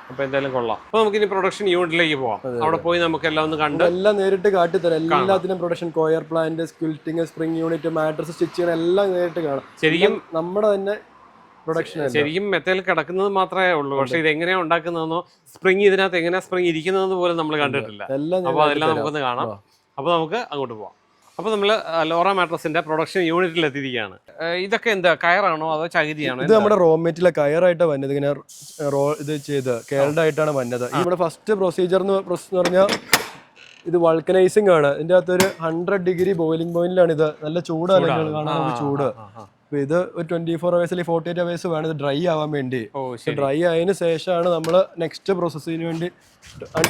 അപ്പൊ എന്തായാലും കൊള്ളാം. അപ്പൊ നമുക്ക് ഇനി പ്രൊഡക്ഷൻ യൂണിറ്റിലേക്ക് പോവാം. അവിടെ പോയി നമുക്ക് എല്ലാം ഒന്ന് കണ്ട് എല്ലാം നേരിട്ട് കാട്ടിത്തരാം എല്ലാത്തിനും production coir plant quilting spring unit mattress stitching എല്ലാം നേരിട്ട് കാണാം. ശരിക്കും നമ്മുടെ തന്നെ പ്രൊഡക്ഷൻ ശരിക്കും മെത്തയിൽ കിടക്കുന്നത് മാത്രമേ ഉള്ളൂ. പക്ഷെ ഇത് എങ്ങനെയാ ഉണ്ടാക്കുന്നതെന്നോ സ്പ്രിങ് ഇതിനകത്ത് എങ്ങനെയാ സ്പ്രിങ് ഇരിക്കുന്നതെന്ന് പോലും നമ്മൾ കണ്ടിട്ടില്ല. അപ്പൊ അതെല്ലാം നമുക്കൊന്ന് കാണാം. അപ്പൊ നമുക്ക് അങ്ങോട്ട് പോവാം. അപ്പൊ നമ്മൾ ലോറ മാട്രസിന്റെ പ്രൊഡക്ഷൻ യൂണിറ്റിൽ എത്തിയിരിക്കുകയാണ് ഇതൊക്കെ എന്താ കയറാണോ അതോ ചകിരിയാണോ? ഇത് നമ്മുടെ റോ മെറ്റീരിയൽ കയറായിട്ടാണ് വന്നത്. ഇങ്ങനെ റോ ഇത് ചെയ്ത് കേൾഡ് ആയിട്ടാണ് വന്നത് ഇവിടെ ഫസ്റ്റ് പ്രൊസീജിയർ എന്ന് process എന്ന് പറഞ്ഞാൽ ഇത് വൾക്കനൈസിംഗ് ആണ്. ഇതിന്റെ അകത്ത് ഒരു ഹൺഡ്രഡ് ഡിഗ്രി ബോയിലിംഗ് പോയിന്റിലാണ് ഇത്. നല്ല ചൂടാണ്. കാണാൻ ചൂട്. ആ, ആ, ആ. അപ്പൊ ഇത് ഒരു ട്വന്റി ഫോർ അവേഴ്സ് അല്ലെങ്കിൽ ഫോർട്ടി എയ്റ്റ് അവേഴ്സ് വേണം. ഇത് ഡ്രൈ ആവാൻ വേണ്ടി. ഓ ഡ്രൈ ആയതിനു ശേഷമാണ് നമ്മൾ നെക്സ്റ്റ് പ്രോസസ്സിന് വേണ്ടി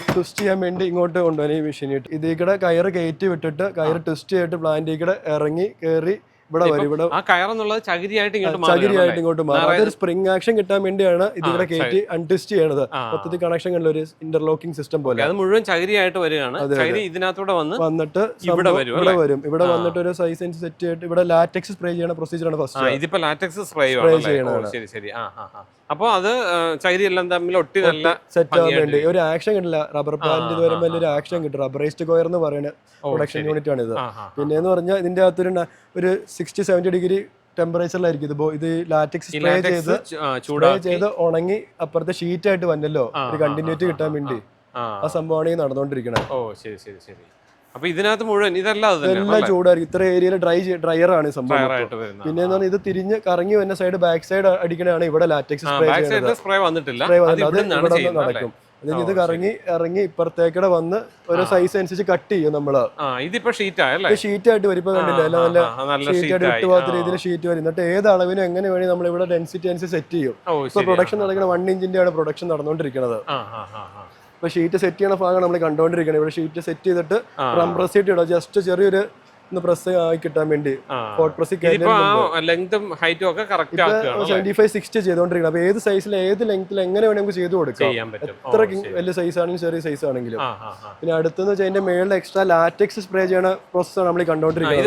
ട്വിസ്റ്റ് ചെയ്യാൻ വേണ്ടി ഇങ്ങോട്ട് കൊണ്ടുപോകാൻ ഈ മെഷീനിട്ട് ഇതിൽ കൂടെ കയറ് കയറ്റി വിട്ടിട്ട് കയറ് ട്വിസ്റ്റ് ചെയ്തിട്ട് പ്ലാന്റിൽ കൂടെ ഇറങ്ങി കയറി ഇവിടെ വരും. ഇവിടെ ആ കയറെന്നുള്ളത് ചകിരിയായിട്ട് ഇങ്ങോട്ട് ചകിരിയായിട്ട് ഇങ്ങോട്ട് മാറും. അതൊരു സ്പ്രിംഗ് ആക്ഷൻ കിട്ടാൻ വേണ്ടിയാണ് ഇതിവിടെ കയറ്റി അൺട്വിസ്റ്റ് ചെയ്യണത്. മൊത്തത്തിൽ കണക്ഷൻ കണ്ട ഒരു ഇന്റർലോക്കിംഗ് സിസ്റ്റം പോലെ. അത് മുഴുവൻ ചകിരിയായിട്ട് വരികയാണ്. ചകിരി ഇതിനകത്തൂടെ വന്ന് വന്നിട്ട് ഇവിടെ വരും, ഇവിടെ വരും. ഇവിടെ വന്നിട്ട് ഒരു സൈസ് അനുസരിച്ച് സെറ്റ് ചെയ്തിട്ട് ഇവിടെ ലാറ്റക്സ് സ്പ്രേ ചെയ്യണ പ്രൊസീജിയർ ആണ് ഫസ്റ്റ് ഇതിപ്പോ ലാറ്റക്സ് സ്പ്രേ സ്പ്രേ ചെയ്യണം ശരി ശരി. ആ ആ. അപ്പൊ അത് ചൈരിയെല്ലാം തമ്മിൽ ഒട്ടി നല്ല സെറ്റ് ആവാൻ വേണ്ടി. ഒരു ആക്ഷൻ കിട്ടില്ല. റബ്ബർ പ്ലാന്റ് ഇത് വരുമ്പോൾ ഒരു ആക്ഷൻ കിട്ടും റബ്ബറൈസ്ഡ് കോയർ എന്ന് പറയുന്ന പ്രൊഡക്ഷൻ. യൂണിറ്റ് ആണ് ഇത് പിന്നെ എന്ന് പറഞ്ഞാൽ ഇതിന്റെ അകത്തൊരു ഒരു ഒരു സിക്സ്റ്റി സെവന്റി ഡിഗ്രി ടെമ്പറേച്ചറിലായിരിക്കും ഇത്. ഇത് ലാറ്റക്സ് സ്പ്രേ ചെയ്ത് സ്പ്രേ ചെയ്ത് ഉണങ്ങി അപ്പുറത്തെ ഷീറ്റ് ആയിട്ട് വന്നല്ലോ. ഒരു കണ്ടിന്യൂറ്റി കിട്ടാൻ വേണ്ടി. ആ. ആ സംഭവമാണ് ഈ നടന്നുകൊണ്ടിരിക്കുന്നത് ഓ ശരി ശരി ശരി. അപ്പൊ ഇതിനകത്ത് മുഴുവൻ ഇതെല്ലാം എല്ലാം ചൂടായിരിക്കും. ഇത്ര ഏരിയയിൽ ഡ്രൈ ഡ്രയർ ആണ് സംഭവം പിന്നെ ഇത് തിരിഞ്ഞ് കറങ്ങി വന്ന സൈഡ് ബാക്ക് സൈഡ് അടിക്കണതാണ് ഇവിടെ ലാറ്റക്സ് സ്പ്രേ വന്നിട്ടില്ല. അത് ഇവിടെ? നടക്കും. ഇത് കറങ്ങി ഇറങ്ങി ഇപ്പുറത്തേക്കടെ വന്ന് ഓരോ സൈസ് അനുസരിച്ച് കട്ട് ചെയ്യും നമ്മൾ. ഇതിപ്പോ ഷീറ്റ് ആയിട്ട് വരും. ഇപ്പൊ കണ്ടില്ല? നല്ല ഷീറ്റ് ആയിട്ട് ആയി. വിട്ടുപോകാത്ത രീതിയിൽ ഷീറ്റ് വരും. എന്നിട്ട് ഏത് അളവിനും എങ്ങനെ വേണി നമ്മൾ ഇവിടെ ഡെൻസിറ്റി അനുസരിച്ച് സെറ്റ് ചെയ്യും. ഇപ്പൊ പ്രൊഡക്ഷൻ നടക്കുന്ന വൺ ഇഞ്ചിന്റെ ആണ് പ്രൊഡക്ഷൻ നടന്നുകൊണ്ടിരിക്കുന്നത് ഇപ്പൊ ഷീറ്റ് സെറ്റ് ചെയ്യണ ഭാഗം നമ്മൾ കണ്ടുകൊണ്ടിരിക്കുന്നത് ഇവിടെ ഷീറ്റ് സെറ്റ് ചെയ്തിട്ട്. കംപ്രസ് ചെയ്തിട്ട് ഇടുക. ജസ്റ്റ് ചെറിയൊരു ഒന്ന് പ്രസ് ആയി കിട്ടാൻ വേണ്ടി ആ. Hot press? Seventy five sixty ചെയ്തോണ്ടിരിക്കണം അപ്പൊ ഏത് സൈസിൽ ഏത് ലെങ്ത്തിൽ എങ്ങനെ വേണമെങ്കിൽ നമുക്ക് ചെയ്ത് കൊടുക്കാം. എത്ര വലിയ സൈസ് ആണെങ്കിലും ചെറിയ സൈസ് ആണെങ്കിലും. പിന്നെ അടുത്തെന്ന് വെച്ചാൽ അതിന്റെ മേളിൽ എക്സ്ട്രാ ലാറ്റക്സ് സ്പ്രേ ചെയ്യണ പ്രോസസ്സാണ് നമ്മൾ കണ്ടോണ്ടിരിക്കുന്നത്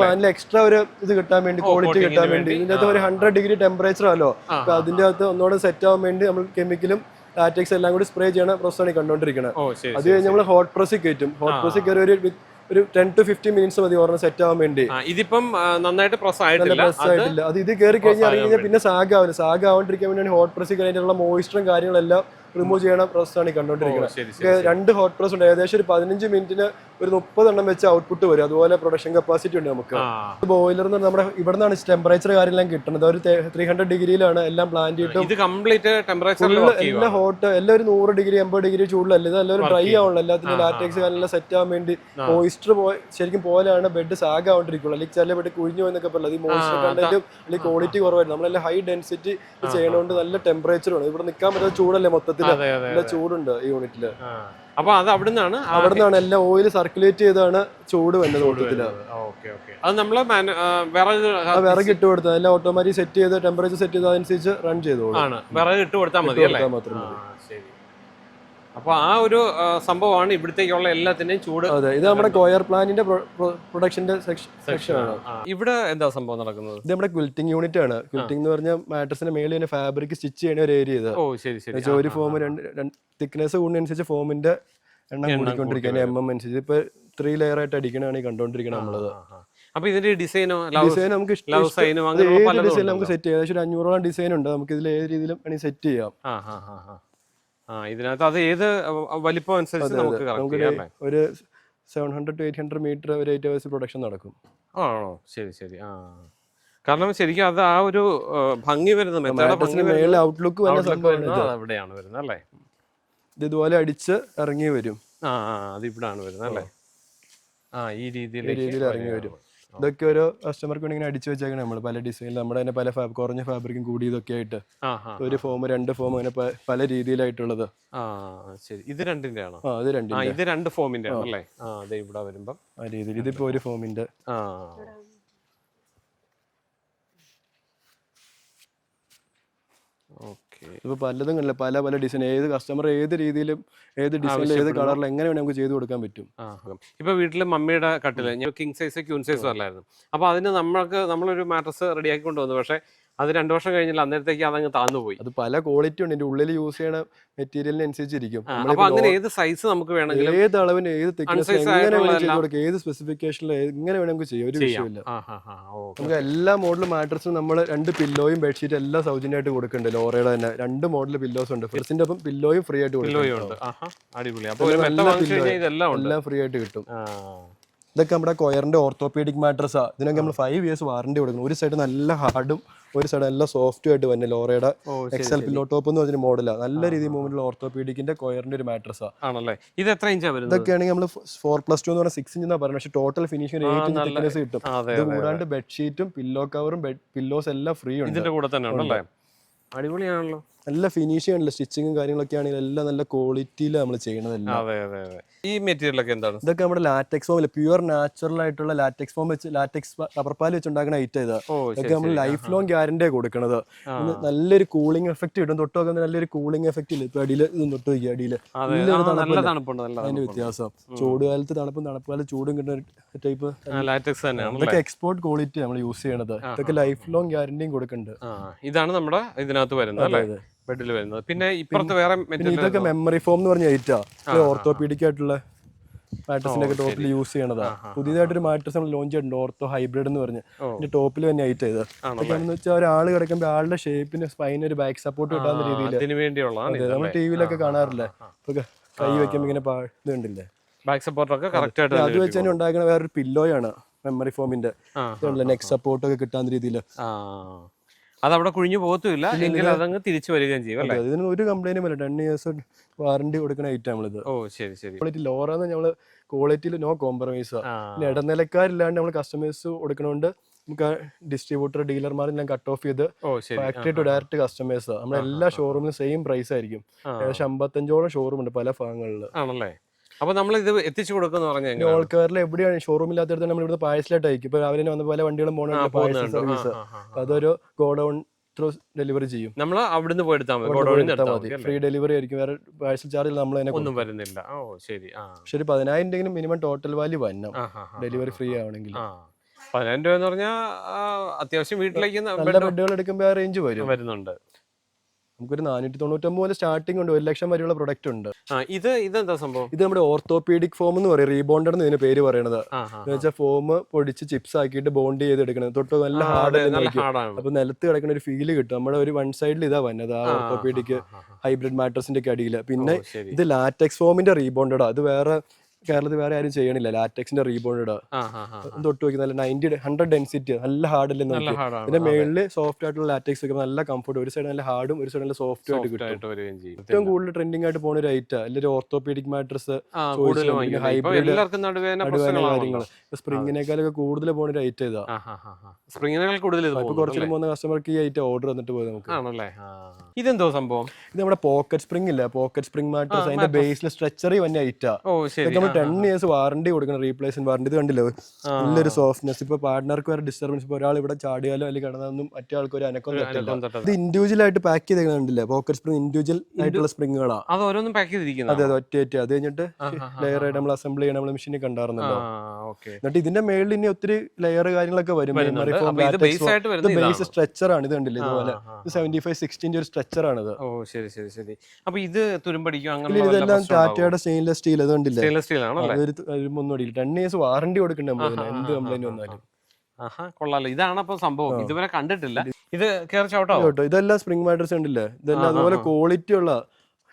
മാനുവലി എക്സ്ട്രാ ഒരു ഇത് കിട്ടാൻ വേണ്ടി ക്വാളിറ്റി കിട്ടാൻ വേണ്ടി. വേണ്ടി. ഇതിന്റെ അകത്ത് ഒരു ഹൺഡ്രഡ് ഡിഗ്രി ടെമ്പറേച്ചർ ആണല്ലോ അപ്പൊ അതിന്റെ അകത്ത് ഒന്നുകൂടെ സെറ്റ് ആവാൻ വേണ്ടി നമ്മൾ കെമിക്കലും ലാറ്റക്സ് എല്ലാം കൂടി സ്പ്രേ ചെയ്യണ പ്രോസസ്സാണ് ആണ് കണ്ടുകൊണ്ടിരിക്കുന്നത് അത് കഴിഞ്ഞ് നമ്മൾ ഹോട്ട് പ്രസ്സിൽ കയറ്റും. ഹോട്ട് പ്രസ്സിൽ കയറി ഒരു ഒരു ടെൻ ടു ഫിഫ്റ്റീൻ മിനിറ്റ്സ് മതി ഓർമ്മ സെറ്റ് ആവാൻ വേണ്ടി. ഇതിപ്പം നന്നായിട്ട് പ്രസ് ആയിട്ടില്ല. പ്രസ് അത് ആയിട്ടില്ല. അത് ഇത് കയറി കഴിഞ്ഞാൽ ഇറങ്ങി കഴിഞ്ഞാൽ പിന്നെ സാഗ് ആവില്ല. സാഗ് ആവാണ്ടിരിക്കാൻ വേണ്ടിയാണ് ഹോട്ട് പ്രസ് കഴിഞ്ഞിട്ടുള്ള മോയിസ്ചറും കാര്യങ്ങളെല്ലാം റിമൂവ് ചെയ്യണ പ്രോസസ്സാണ് ഈ കണ്ടുകൊണ്ടിരിക്കുന്നത് കണ്ടോണ്ടിരിക്കുന്നത് രണ്ട് ഹോട്ട് പ്രസ് ഉണ്ട്. ഏകദേശം ഒരു പതിനഞ്ച് മിനിറ്റിന് ഒരു മുപ്പതെണ്ണം വെച്ച് ഔട്ട്പുട്ട് വരും. അതുപോലെ പ്രൊഡക്ഷൻ കപ്പാസിറ്റി ഉണ്ട് നമുക്ക്. ബോയിലർ എന്ന് നമ്മുടെ ഇവിടെ നിന്നാണ് ടെമ്പറേച്ചർ കാര്യമെല്ലാം കിട്ടുന്നത്. ഒരു ത്രീ ഹൺഡ്രഡ് ഡിഗ്രിയിലാണ് എല്ലാം പ്ലാൻ ചെയ്തിട്ട് ഇത് കംപ്ലീറ്റ് വർക്ക് എല്ലാം ഹോട്ട് എല്ലാം ഒരു നൂറ് ഡിഗ്രി എൺപത് ഡിഗ്രി ചൂടിലല്ല? ഇത് എല്ലാവരും ഡ്രൈ ആവുള്ളൂ എല്ലാത്തിനും ലാറ്റക്സ് കാര്യമെല്ലാം സെറ്റ് ആവാൻ വേണ്ടി മോയിസ്റ്റർ ശരിക്കും പോലെയാണ് ബെഡ് സാഗ് ആവാണ്ടിരിക്കുള്ളൂ അല്ലെങ്കിൽ ചില ബെഡ് കുഴിഞ്ഞു പോയെന്നൊക്കെ പറയുന്നത് ഈ മോയിസ്റ്റർ കണ്ടന്റും അല്ലെങ്കിൽ ക്വാളിറ്റി കുറവായിരുന്നു. നമ്മളെല്ലാം ഹൈ ഡെൻസിറ്റി ചെയ്യണോണ്ട് നല്ല ടെമ്പറേച്ചർ ആണ്. ഇവിടെ നിൽക്കാൻ പറ്റുന്ന ചൂടല്ലേ മൊത്തത്തിൽ നല്ല ചൂടുണ്ട് ഈ യൂണിറ്റിൽ. അപ്പൊ അത് അവിടുന്നാണ്? അവിടുന്നാണ് എല്ലാ ഓയിൽ ഓയിൽ സർക്കുലേറ്റ് ചെയ്താണ് ചൂട് വരുന്നത് മൊത്തത്തിൽ. Okay okay. അത് നമ്മൾ മാനു- ആ, വിറക് ഇട്ട് കൊടുത്താൽ എല്ലാം ഓട്ടോമാറ്റിക് സെറ്റ് ചെയ്ത് ടെമ്പറേച്ചർ സെറ്റ് ചെയ്ത് അതനുസരിച്ച് റൺ ചെയ്തോളൂ. വിറക് ഇട്ട് കൊടുത്താൽ മതി മാത്രം ശരി. അപ്പൊ ആ ഒരു സംഭവമാണ് ഇവിടത്തേക്കുള്ള എല്ലാത്തിന്റെയും ചൂട് അതെ ഇത് നമ്മുടെ കോയർ പ്ലാന്റിന്റെ പ്രൊഡക്ഷന്റെ സെക്ഷൻ ആണ്. ഇവിടെ എന്താ സംഭവം നടക്കുന്നത്? ഇത് നമ്മുടെ ക്വിൽറ്റിംഗ് യൂണിറ്റ് ആണ്. ക്വിൽറ്റിംഗ് എന്ന് പറഞ്ഞാൽ മാട്രസിന്റെ മേളിൽ തന്നെ ഫാബ്രിക് സ്റ്റിച്ച് ചെയ്യുന്ന ഒരു ഏരിയ ഇത്. ഓ ശരി ശരി. ഒരു ഫോം രണ്ട് തിക്നെസ് കൂടുന്നതനുസരിച്ച് ഫോമിന്റെ എണ്ണം കൂടിക്കൊണ്ടിരിക്കുകയാണ്. കൂടിക്കൊണ്ടിരിക്കുക എം എം അനുസരിച്ച് ഇപ്പൊ ത്രീ ലെയർ ആയിട്ട് അടിക്കണതാണ് ഈ കണ്ടോണ്ടിരിക്കണം നമ്മളത്. അപ്പൊ ഇതിന്റെ ഡിസൈനോ ഡിസൈൻ നമുക്ക് ഏത് ഡിസൈൻ നമുക്ക് സെറ്റ് ചെയ്യാം. ഏകദേശം ഒരു അഞ്ഞൂറോളം ഡിസൈൻ ഉണ്ട്. നമുക്ക് ഇതിൽ ഏത് രീതിയിലും വേണമെങ്കിൽ സെറ്റ് ചെയ്യാം. ഇതിനകത്ത് അത് ഏത് വലിപ്പം അനുസരിച്ച് നമുക്ക് ഒരു seven hundred to eight hundred metre ഒരു എയ്റ്റ് അവേഴ്സ് പ്രൊഡക്ഷൻ നടക്കും. ആണോ? ശരി ശരി. ആ. കാരണം ശരിക്കും അത് ആ ഒരു ഭംഗി വരുന്ന ഔട്ട്ലുക്ക് അവിടെയാണ് വരുന്നത് അല്ലേ? ഇത് ഇതുപോലെ അടിച്ച് ഇറങ്ങി വരും. ആ അത് ഇവിടാണ് വരുന്നത് അല്ലേ? ആ. ഈ രീതിയിൽ രീതിയിൽ ഇറങ്ങി വരും. ഇതൊക്കെ ഓരോ കസ്റ്റമർക്ക് വേണ്ടി ഇങ്ങനെ അടിച്ചു വെച്ചേക്കണം നമ്മൾ പല ഡിസൈനിൽ നമ്മുടെ തന്നെ പല കുറഞ്ഞ ഫാബ്രിക്കും കൂടി ഇതൊക്കെ ആയിട്ട്. ഒരു ഫോം രണ്ട് ഫോം അങ്ങനെ പല രീതിയിലായിട്ടുള്ളത്. ആ ശരി. ഇത് രണ്ടിന്റെ ആണോ? ആ ആ രണ്ടിന്റെ. ഇത് രണ്ട് ഫോമിന്റെ ആണല്ലേ ആ. അതെ ഇവിടെ വരുമ്പം. ആ രീതിയിൽ ഇതിപ്പോ ഒരു ഫോമിന്റെ ആ. ഓക്കെ. ഇപ്പൊ പലതും കണ്ടില്ല? പല പല ഡിസൈൻ ഏത് കസ്റ്റമർ ഏത് രീതിയിലും ഏത് ഡിസൈനിൽ ഏത് കളറിൽ എങ്ങനെ വേണമെങ്കിൽ നമുക്ക് ചെയ്ത് കൊടുക്കാൻ പറ്റും. ഇപ്പോൾ ഇപ്പൊ വീട്ടിൽ മമ്മിയുടെ കട്ടിൽ ഞാൻ കിങ് സൈസ് ക്യൂൺ സൈസ് അല്ലായിരുന്നു അപ്പോൾ അതിന് നമ്മൾക്ക് നമ്മളൊരു മാട്രസ് റെഡിയാക്കി കൊണ്ടുവന്നു. പക്ഷെ അത് രണ്ടു വർഷം കഴിഞ്ഞാൽ അന്നേരത്തേക്ക് അതങ്ങ് താന്നു പോയി അത് പല ക്വാളിറ്റി ഉണ്ട്. ഇതിന്റെ ഉള്ളിൽ യൂസ് ചെയ്യണ മെറ്റീരിയലിനനുസരിച്ചിരിക്കും അനുസരിച്ചിരിക്കും. അപ്പൊ അങ്ങനെ ഏത് സൈസ് നമുക്ക് വേണമെങ്കിലും ഏത് അളവിന് ഏത് എങ്ങനെ വേണമെങ്കിലും കൊടുക്കാം. ഏത് സ്പെസിഫിക്കേഷനിൽ എങ്ങനെ വേണമെങ്കിൽ ചെയ്യാം. ഒരു വിഷയമില്ല ആ ആ ആ നമുക്ക് എല്ലാ മോഡലും മാട്രസും നമ്മൾ രണ്ട് പില്ലോയും ബെഡ്ഷീറ്റ് എല്ലാം സൗജന്യമായിട്ട് കൊടുക്കുന്നുണ്ട്. ലോറയുടെ തന്നെ രണ്ട് മോഡൽ പില്ലോസ് ഉണ്ട്. ഫ്രിഡ്സിന്റെ ഒപ്പം പില്ലോയും ഫ്രീ ആയിട്ട് കൊടുക്കും എല്ലാം ഫ്രീ ആയിട്ട് കിട്ടും. ആ. ഇതൊക്കെ നമ്മുടെ കൊയറിന്റെ ഓർത്തോപീഡിക് മാട്രസാ ഇതിനൊക്കെ നമ്മൾ ഫൈവ് ഇയേഴ്സ് വാറണ്ടി കൊടുക്കുന്നു. ഒരു സൈഡ് നല്ല ഹാർഡും ഒരു സൈഡ് എല്ലാം സോഫ്റ്റ് ആയിട്ട് വന്നെ ലോറയുടെ എക്സൽ പില്ലോ ടോപ്പ് എന്ന് പറഞ്ഞ മോഡലാണ് നല്ല രീതിയിൽ മൂവ്മെന്റിൽ ഓർത്തോപീഡിക്കിന്റെ കൊയറിന്റെ ഒരു മാട്രസ് ആണല്ലേ? ഇത് എത്ര ഇഞ്ചാ വരുന്നത്? ഇതൊക്കെയാണെങ്കിൽ നമ്മൾ ഫോർ പ്ലസ് ടു എന്ന് പറഞ്ഞാൽ സിക്സ് ഇഞ്ച് എന്നാ പറയുന്നത് പക്ഷേ total finishing eight inch thickness കിട്ടും. ഇത് കൂടാണ്ട് ബെഡ്ഷീറ്റും പില്ലോ കവറും പില്ലോസ് എല്ലാം ഫ്രീ ഉണ്ട്. ഇതിന്റെ കൂടെ തന്നെ ഉണ്ടല്ലേ അടിപൊളിയാണല്ലോ. നല്ല ഫിനിഷിംഗ് ഉണ്ടല്ലോ സ്റ്റിച്ചിങ്ങും കാര്യങ്ങളൊക്കെ ആണെങ്കിൽ എല്ലാം നല്ല ക്വാളിറ്റിയിൽ നമ്മൾ ചെയ്യണതല്ല. അതെ അതെ അതെ. ഈ മെറ്റീരിയൽ ഒക്കെ എന്താണ്? ഇതൊക്കെ നമ്മുടെ ലാറ്റക്സ് ഫോമിൽ പ്യുവർ നാച്ചുറൽ ആയിട്ടുള്ള ലാറ്റക്സ് ഫോം വെച്ച് ലാറ്റക്സ് റബ്ബർപാൽ വെച്ച് ഉണ്ടാക്കുന്ന ഐറ്റം ഇത്. ഇതൊക്കെ നമ്മൾ. Life long guarantee. ഇത് നല്ലൊരു കൂളിംഗ് എഫക്ട് കിട്ടും തൊട്ട് നോക്കുന്ന നല്ലൊരു കൂളിംഗ് എഫക്ട് ഇല്ല? ഇപ്പൊ അടിയിൽ ഇത് തൊട്ട് വയ്ക്കുക അടിയിൽ നല്ല? തണുപ്പുണ്ട്. അതിന്റെ വ്യത്യാസം. ചൂട് കാലത്ത് തണുപ്പും തണുപ്പ് കാലത്ത് ചൂടും കിട്ടുന്ന ടൈപ്പ് ലാറ്റക്സ് ഇതൊക്കെ എക്സ്പോർട്ട് ക്വാളിറ്റി നമ്മൾ യൂസ് ചെയ്യണത്. ഇതൊക്കെ ലൈഫ് ലോങ് ഗ്യാരണ്ടിയും കൊടുക്കുന്നുണ്ട് ഇതാണ് നമ്മുടെ ഇതിനകത്ത് വരുന്നത് അല്ലേ. ബെഡിൽ വരുന്നത്. പിന്നെ ഇപ്പുറത്ത് വേറെ ഇതൊക്കെ മെമ്മറി ഫോം എന്ന് പറഞ്ഞ ഐറ്റാ ഓർത്തോപീഡിക് ആയിട്ടുള്ള മാട്രസിന്റെ ഒക്കെ ടോപ്പിൽ യൂസ് ചെയ്യണതാ. പുതിയതായിട്ടൊരു മാട്രസ് നമ്മൾ ലോഞ്ച് ചെയ്തിട്ടുണ്ട് ഓർത്തോ ഹൈബ്രിഡ് എന്ന് പറഞ്ഞ്. ഓ. ഇതിന്റെ ടോപ്പിൽ തന്നെ ഐറ്റ് ചെയ്ത് എന്ന് വെച്ചാൽ ഒരാൾ കിടക്കുമ്പോൾ ആളുടെ ഷേപ്പിന് സ്പൈന് ഒരു ബാക്ക് സപ്പോർട്ട് കിട്ടാവുന്ന രീതിയിൽ നമ്മൾ ടി വിയിലൊക്കെ കാണാറില്ലേ? കൈ വെക്കുമ്പോൾ ഇങ്ങനെ ഇതുണ്ടല്ലേ ബാക്ക് സപ്പോർട്ട് ഒക്കെ കറക്റ്റ് ആയിട്ട് അത് വെച്ച് തന്നെ ഉണ്ടാക്കുന്ന വേറൊരു പില്ലോയാണ് മെമ്മറി ഫോമിന്റെ നെക്ക് സപ്പോർട്ട് ഒക്കെ കിട്ടാവുന്ന രീതിയിൽ ആ. അത് അവിടെ കുഴിഞ്ഞു പോകത്തുമില്ല. എങ്കിൽ അതങ്ങ് തിരിച്ചു വരികയും ചെയ്യും അല്ലേ? ഇതിന് ഒരു കംപ്ലൈന്റും അല്ല ടെൻ ഇയേഴ്സ് വാറണ്ടി കൊടുക്കുന്ന ഐറ്റം നമ്മളിത് ഓ ശരി ശരി. ക്വാളിറ്റി ലോറാന്ന് നമ്മൾ ക്വാളിറ്റിയിൽ നോ കോംപ്രമൈസ് ഇടനിലക്കാരില്ലാണ്ട് നമ്മൾ കസ്റ്റമേഴ്സ് കൊടുക്കണോണ്ട് നമുക്ക് ഡിസ്ട്രിബ്യൂട്ടർ ഡീലർമാരെല്ലാം കട്ട് ഓഫ് ചെയ്ത് ഫാക്ടറി ടു ഡയറക്റ്റ് കസ്റ്റമേഴ്സ് നമ്മുടെ എല്ലാ ഷോറൂമിലും സെയിം പ്രൈസ് ആയിരിക്കും. ഏകദേശം അമ്പത്തഞ്ചോളം ഷോറൂം ഉണ്ട് പല ഭാഗങ്ങളിൽ ആണല്ലേ? അപ്പൊ നമ്മൾ ഇത് എത്തിച്ചു കൊടുക്കുന്ന പറഞ്ഞാൽ ഓൾ എവിടെയാണ്? ഷോറൂം ഇല്ലാത്തടത്ത് നമ്മൾ ഇവിടുന്ന് പാഴ്സലായിട്ട് അയക്കും ഇപ്പൊ രാവിലെ വന്ന പോലെ വണ്ടികളും പോകണം സർവീസ്. അതൊരു ഗോഡൗൺ ത്രൂ ഡെലിവറി ചെയ്യും. നമ്മൾ അവിടുന്ന് പോയി എടുത്താൽ മതി. ഫ്രീ ഡെലിവറി ആയിരിക്കും. വേറെ പാഴ്സൽ ചാർജ് നമ്മൾ തന്നെ ഒന്നും വരുന്നില്ല. ഓ ശരി. പക്ഷെ ഒരു പതിനായിരം ഉണ്ടെങ്കിലും മിനിമം ടോട്ടൽ വാല്യൂ വരണം ഡെലിവറി ഫ്രീ ആവണമെങ്കിൽ. പതിനായിരം രൂപ എന്ന് പറഞ്ഞാൽ അത്യാവശ്യം വീട്ടിലേക്ക് നല്ല ബെഡുകൾ എടുക്കുമ്പോൾ റേഞ്ച് വരും. വരുന്നുണ്ട്. നമുക്കൊരു നാനൂറ്റി തൊണ്ണൂറ്റൊമ്പത് മുതൽ സ്റ്റാർട്ടിംഗ് ഉണ്ട് ഒരു ലക്ഷം വരെയുള്ള പ്രൊഡക്റ്റ് ഉണ്ട്. ഇത് ഇതെന്താ സംഭവം? ഇത് നമ്മുടെ ഓർത്തോപീഡിക് ഫോം എന്ന് പറയും റീബോണ്ടഡ് എന്ന് ഇതിന് പേര് പറയണത്. ആ ആ എന്ന് വെച്ചാൽ ഫോം പൊടിച്ച് ചിപ്സ് ആക്കിയിട്ട് ബോണ്ട് ചെയ്ത് തൊട്ട് നല്ല ഹാർഡ് അപ്പൊ നിലത്ത് കിടക്കുന്ന ഒരു ഫീൽ കിട്ടും. നമ്മുടെ ഒരു വൺ സൈഡിൽ ഇതാ വന്നത് ആ ഓർത്തോപീഡിക് ഹൈബ്രിഡ് മാട്രസിന്റെ ഒക്കെ അടിയിൽ പിന്നെ ഇത് ലാറ്റക്സ് ഫോമിന്റെ റീബോണ്ടഡാ അത് വേറെ കേരളത്തിൽ വേറെ ആരും ചെയ്യണില്ല. ലാറ്റക്സിന്റെ റീബോണ്ടഡാ തൊട്ട് നോക്കി നല്ല നയന്റി ഹൺഡ്രഡ് ഡെൻസിറ്റി നല്ല ഹാർഡ് അല്ലേ പിന്നെ മേളിൽ ഇതിന്റെ മേളിൽ സോഫ്റ്റ് ആയിട്ടുള്ള ലാറ്റക്സ് ഒക്കെ നല്ല കംഫർട്ട് ഒരു സൈഡ് നല്ല ഹാർഡും ഒരു സൈഡ് നല്ല സോഫ്റ്റ് ആയിട്ട് കിട്ടും. ഏറ്റവും കൂടുതൽ ട്രെൻഡിങ് ആയിട്ട് പോകുന്ന ഒരു ഐറ്റാ അല്ലെങ്കിൽ ഓർത്തോപീഡിക് മാട്രസ് ഹൈബ്രിഡ് കാര്യങ്ങൾ സ്പ്രിങ്ങിനേക്കാളൊക്കെ കൂടുതൽ പോകുന്ന ഒരു ഐറ്റം ഇതാ. സ്പ്രിങ്ങിനേക്കാൾ കൂടുതൽ ഇപ്പൊ കുറച്ചു പോകുന്ന കസ്റ്റമർക്ക് ഈ ഐറ്റം ഓർഡർ വന്നിട്ട് പോയി നമുക്ക്. ആണല്ലേ? ഇതെന്തോ സംഭവം? ഇത് നമ്മുടെ പോക്കറ്റ് സ്പ്രിംഗ് ഇല്ല? പോക്കറ്റ് സ്പ്രിംഗ് മാട്രസ് അതിന്റെ ബേസിൽ സ്ട്രെച്ചറി വന്ന ഐറ്റാ നമ്മൾ ടെൻ ഇയേഴ്സ് വാറണ്ടി കൊടുക്കണം റീപ്ലേസ്മെന്റ് വാറണ്ടി ഇത് കണ്ടില്ലേ? നല്ലൊരു സോഫ്റ്റ്നെസ് ഇപ്പൊ പാർട്ട്ണർക്ക് വരെ ഡിസ്റ്റർബൻസ് ഇപ്പൊ ഒരാൾ ഇവിടെ ചാടിയാലോ അല്ലെങ്കിൽ കിടന്നാലും മറ്റേ ആൾക്ക് ഒരു അനക്കം തട്ടില്ല. ഇത് ഇൻഡിവിജ്വൽ ആയിട്ട് പാക്ക് ചെയ്ത് കണ്ടില്ല? പോക്കറ്റ് സ്പ്രിംഗ് ഇൻഡിവിജ്വൽ ആയിട്ടുള്ള സ്പ്രിങ്ങുകളാണ് അത് ഓരോന്നും പാക്ക് ചെയ്തിരിക്കുന്നത്? അതെ അതെ ഒറ്റ ഒറ്റ. അത് കഴിഞ്ഞിട്ട് ലെയർ ആയിട്ട് നമ്മൾ അസംബിൾ ചെയ്യണം നമ്മൾ മെഷീനിൽ കണ്ടായിരുന്നല്ലോ. ഓക്കെ എന്നിട്ട് ഇതിന്റെ മേളിൽ ഇനി ഒത്തിരി ലെയർ കാര്യങ്ങളൊക്കെ വരും. ബേസ്. സ്ട്രെച്ചർ ആണ് ഇത് കണ്ടില്ല ഇതുപോലെ. സെവന്റി ഫൈവ് സിക്സ്റ്റിന്റെ ഒരു സ്ട്രെച്ചർ ഇത്. ഓ ശരി ശരി ശരി. അപ്പൊ ഇത് തുരുമ്പടിക്കും അങ്ങനെ ഇതെല്ലാം ടാറ്റയുടെ സ്റ്റെയിൻലെസ് സ്റ്റീൽ അത് കണ്ടില്ലേ? സ്റ്റെയിൻലെസ് സ്റ്റീൽ അതൊരു ഒന്നും ടെൻ ഇയേഴ്സ് വാറണ്ടി കൊടുക്കണ്ടേ നമ്മൾ എന്ത് കംപ്ലൈന്റ് വന്നാലും. ആഹാ കൊള്ളാലോ. ഇതാണ് അപ്പൊ സംഭവം. ഇതുവരെ കണ്ടിട്ടില്ല. ഇത് കേട്ടോ ഇതെല്ലാം സ്പ്രിംഗ് മാറ്റേഴ്സ് ഉണ്ടല്ലേ ഇതെല്ലാം അതുപോലെ ക്വാളിറ്റി ഉള്ള